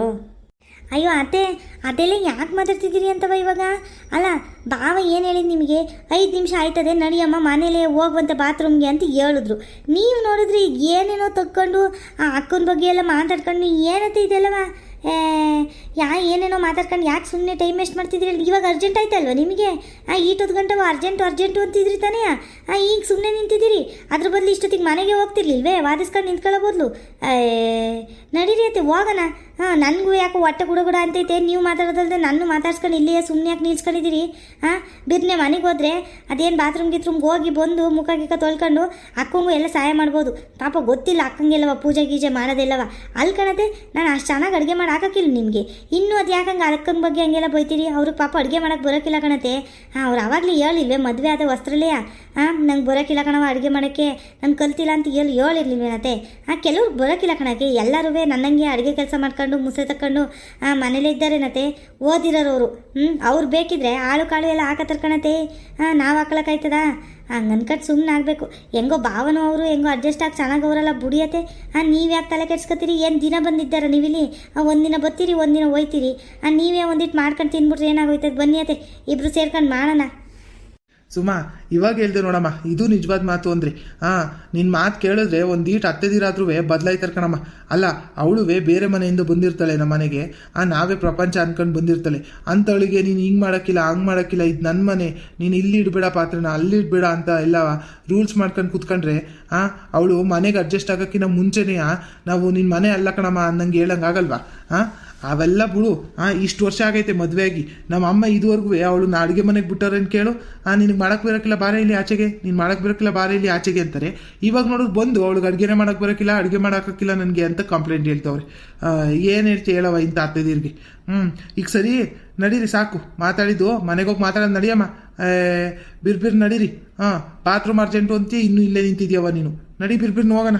ಅಯ್ಯೋ, ಅತ್ತೆ, ಅದೆಲ್ಲ ಯಾಕೆ ಮಾತಾಡ್ತಿದ್ದೀರಿ ಅಂತವ ಇವಾಗ? ಅಲ್ಲ ಬಾವ ಏನು ಹೇಳಿದ್ ನಿಮಗೆ? ಐದು ನಿಮಿಷ ಆಯ್ತದೆ ನಡಿಯಮ್ಮ ಮನೇಲೆ ಹೋಗುವಂಥ ಬಾತ್ರೂಮ್ಗೆ ಅಂತ ಹೇಳಿದ್ರು. ನೀವು ನೋಡಿದ್ರಿ ಏನೇನೋ ತಕ್ಕೊಂಡು ಆ ಅಕ್ಕನ ಬಗ್ಗೆ ಎಲ್ಲ ಮಾತಾಡ್ಕೊಂಡು ಏನತ್ತೆ ಇದೆಲ್ಲವ ಯಾ, ಏನೇನೋ ಮಾತಾಡ್ಕೊಂಡು ಯಾಕೆ ಸುಮ್ಮನೆ ಟೈಮ್ ವೇಸ್ಟ್ ಮಾಡ್ತಿದ್ರಿ ಇವಾಗ ಅರ್ಜೆಂಟ್ ಆಯ್ತಲ್ವ ನಿಮಗೆ? ಆ ಈಟೊತ್ತು ಗಂಟೆ ಅರ್ಜೆಂಟು ಅರ್ಜೆಂಟು ಅಂತಿದ್ರಿ ತಾನೇ? ಆ, ಈಗ ಸುಮ್ಮನೆ ನಿಂತಿದ್ದೀರಿ. ಅದ್ರ ಬದಲು ಇಷ್ಟೊತ್ತಿಗೆ ಮನೆಗೆ ಹೋಗ್ತಿರ್ಲಿಲ್ವೇ? ವಾದಿಸ್ಕೊಂಡು ನಿಂತ್ಕೊಳ್ಳೋ ಬದಲು. ನಡೀರಿ ಅತ್ತೆ, ಹೋಗೋಣ. ಹಾಂ, ನನಗೂ ಯಾಕೋ ಹೊಟ್ಟೆ ಗುಡಗುಡ ಗುಡ ಅಂತೈತೆ. ನೀವು ಮಾತಾಡೋದಲ್ಲದೆ ನಾನು ಮಾತಾಡ್ಸ್ಕೊಂಡು ಇಲ್ಲೇ ಸುಮ್ಮನೆ ಯಾಕೆ ನಿಲ್ಸ್ಕೊಂಡಿದ್ದೀರಿ? ಹಾಂ, ಬಿರ್ನೆ ಮನೆಗೆ ಹೋದ್ರೆ ಅದೇನು ಬಾತ್ರೂಮ್ ಗಿತ್ರೂಮ್ಗೆ ಹೋಗಿ ಬಂದು ಮುಖ ಗಿಕ್ಕ ತೊಳ್ಕೊಂಡು ಅಕ್ಕಂಗೂ ಎಲ್ಲ ಸಹಾಯ ಮಾಡ್ಬೋದು. ಪಾಪ ಗೊತ್ತಿಲ್ಲ ಅಕ್ಕಂಗೆಲ್ಲವ ಪೂಜೆ ಗೀಜೆ ಮಾಡೋದಿಲ್ಲವ. ಅಲ್ಲಿ ಕಣತೆ ನಾನು ಅಷ್ಟು ಚೆನ್ನಾಗಿ ಅಡುಗೆ ಮಾಡಿ ನಿಮಗೆ. ಇನ್ನೂ ಅದು ಯಾಕಂಗೆ ಅಕ್ಕನ ಬಗ್ಗೆ ಹಂಗೆಲ್ಲ ಬೈತೀರಿ? ಅವ್ರಿಗೆ ಪಾಪ ಅಡುಗೆ ಮಾಡೋಕ್ಕೆ ಬರೋಕ್ಕಿಲ್ಲ ಕಣತೆ. ಹಾಂ, ಅವ್ರು ಆವಾಗಲೇ ಹೇಳಿಲ್ವೇ ಮದುವೆ ಆದ ವಸ್ತ್ರಲೇ ಹಾಂ, ನಂಗೆ ಬರೋಕ್ಕಿಲ್ಲ ಕಣವ ಅಡುಗೆ ಮಾಡೋಕ್ಕೆ. ನಾನು ಕಲ್ತಿಲ್ಲ ಅಂತ ಹೇಳಿ ಹೇಳಿರ್ಲಿಲ್ವೇನತೆ ಹಾಂ ಕೆಲವ್ರು ಬರೋಕ್ಕಿಲ್ಲ ಕಣಕ್ಕೆ. ಎಲ್ಲರೂ ನನ್ನಂಗೆ ಅಡುಗೆ ಕೆಲಸ ಮಾಡ್ಕೊಂಡು ಮುಸೆ ತಕೊಂಡು ಮನೇಲೇ ಇದ್ದಾರೇನತೆ ಓದಿರೋರು ಅವರು ಹ್ಞೂ ಅವ್ರು ಬೇಕಿದ್ರೆ ಆಳು ಕಾಳು ಎಲ್ಲ ಹಾಕ ಕಣತೆ ಹಾಂ ನಾವು ಹಾಕ್ಲಕ್ಕಾಯ್ತದ? ಹಂಗೆ ಅನ್ಕಟ್ಟು ಸುಮ್ಮನೆ ಆಗಬೇಕು. ಹೆಂಗೋ ಭಾವನು ಅವರು, ಹೆಂಗೋ ಅಡ್ಜಸ್ಟ್ ಆಗಿ ಚೆನ್ನಾಗಿ ಅವರೆಲ್ಲ ಬುಡಿಯತ್ತೆ. ಹಾಂ ನೀವು ಯಾಕೆ ತಲೆ ಕೆಡ್ಸ್ಕೊತೀರಿ ಏನು ದಿನ ಬಂದಿದ್ದಾರೆ ನೀವಿಲ್ಲಿ? ಒಂದಿನ ಬರ್ತೀರಿ ಒಂದಿನ ಹೋಯ್ತೀರಿ. ಹಾಂ ನೀವೇ ಒಂದಿಟ್ಟು ಮಾಡ್ಕೊಂಡು ತಿನ್ಬಿಟ್ರೆ ಏನಾಗೋಯ್ತದೆ? ಬನ್ನಿ ಅತ್ತೆ. ಇಬ್ರು ಸೇರ್ಕೊಂಡು ಮಾಡೋಣ. ಸುಮಾ, ಇವಾಗ ಹೇಳ್ದೆ ನೋಡಮ್ಮ, ಇದು ನಿಜವಾದ ಮಾತು ಅಂದ್ರೆ. ಹಾಂ ನಿನ್ನ ಮಾತು ಕೇಳಿದ್ರೆ ಒಂದು ಈಟ್ ಹತ್ತದಿರಾದ್ರೂ ಬದಲಾಯ್ತಾರೆ ಕಣಮ್ಮ. ಅಲ್ಲ, ಅವಳುವೆ ಬೇರೆ ಮನೆಯಿಂದ ಬಂದಿರ್ತಾಳೆ ನಮ್ಮ ಮನೆಗೆ. ಆ, ನಾವೇ ಪ್ರಪಂಚ ಅನ್ಕೊಂಡು ಬಂದಿರ್ತಾಳೆ. ಅಂಥವಳಿಗೆ ನೀನು ಹಿಂಗೆ ಮಾಡೋಕ್ಕಿಲ್ಲ, ಹಂಗೆ ಮಾಡೋಕ್ಕಿಲ್ಲ, ಇದು ನನ್ನ ಮನೆ. ನೀನು ಇಲ್ಲಿ ಇಡಬೇಡ ಪಾತ್ರನ, ಅಲ್ಲಿ ಇಡಬೇಡ ಅಂತ ಎಲ್ಲ ರೂಲ್ಸ್ ಮಾಡ್ಕೊಂಡು ಕೂತ್ಕೊಂಡ್ರೆ ಹಾಂ ಅವಳು ಮನೆಗೆ ಅಡ್ಜಸ್ಟ್ ಆಗೋಕ್ಕಿಂತ ಮುಂಚೆನೇ ನಾವು ನಿನ್ನ ಮನೆ ಅಲ್ಲ ಕಣಮ್ಮ ಅನ್ನಂಗೆ ಹೇಳಂಗಾಗಲ್ವಾ ಹಾಂ ಅವೆಲ್ಲ ಬಿಡು. ಹಾಂ ಇಷ್ಟು ವರ್ಷ ಆಗೈತೆ ಮದುವೆಯಾಗಿ. ನಮ್ಮ ಅಮ್ಮ ಇದುವರೆಗೂ ಅವಳು ನಾ ಅಡುಗೆ ಮನೆಗೆ ಬಿಟ್ಟಾರೇನು ಕೇಳು. ಹಾಂ ನಿನಗೆ ಮಾಡೋಕ್ಕೆ ಬರೋಕ್ಕಿಲ್ಲ ಬಾರ ಇಲ್ಲಿ ಆಚೆಗೆ. ನೀನು ಮಾಡೋಕ್ಕೆ ಬರೋಕ್ಕಿಲ್ಲ ಬಾರ ಇಲ್ಲಿ ಆಚೆಗೆ ಅಂತಾರೆ. ಇವಾಗ ನೋಡೋದು ಬಂದು ಅವಳಿಗೆ ಅಡುಗೆನೇ ಮಾಡೋಕ್ಕೆ ಬರೋಕ್ಕಿಲ್ಲ ಅಡುಗೆ ಮಾಡೋಕ್ಕಿಲ್ಲ ನನಗೆ ಅಂತ ಕಂಪ್ಲೇಂಟ್ ಹೇಳ್ತವ್ರೆ. ಏನು ಹೇಳ್ತಿ ಹೇಳವ ಇಂಥ ಅತ್ತೆದೀರ್ಗೆ ಹ್ಞೂ ಈಗ ಸರಿ, ನಡೀರಿ, ಸಾಕು. ಮಾತಾಡಿದ್ದು, ಮನೆಗೆ ಹೋಗಿ ಮಾತಾಡೋದು ನಡಿಯಮ್ಮ. ಬಿರ್ಬಿರ್ ಬಿರ್ ನಡೀರಿ. ಹಾಂ ಬಾತ್ರೂಮ್ ಅರ್ಜೆಂಟು ಅಂತ ಇನ್ನೂ ಇಲ್ಲೇ ನಿಂತಿದ್ಯವ ನೀನು. ನಡಿ ಬಿರ್ಬಿರ್ನ ಹೋಗೋಣ.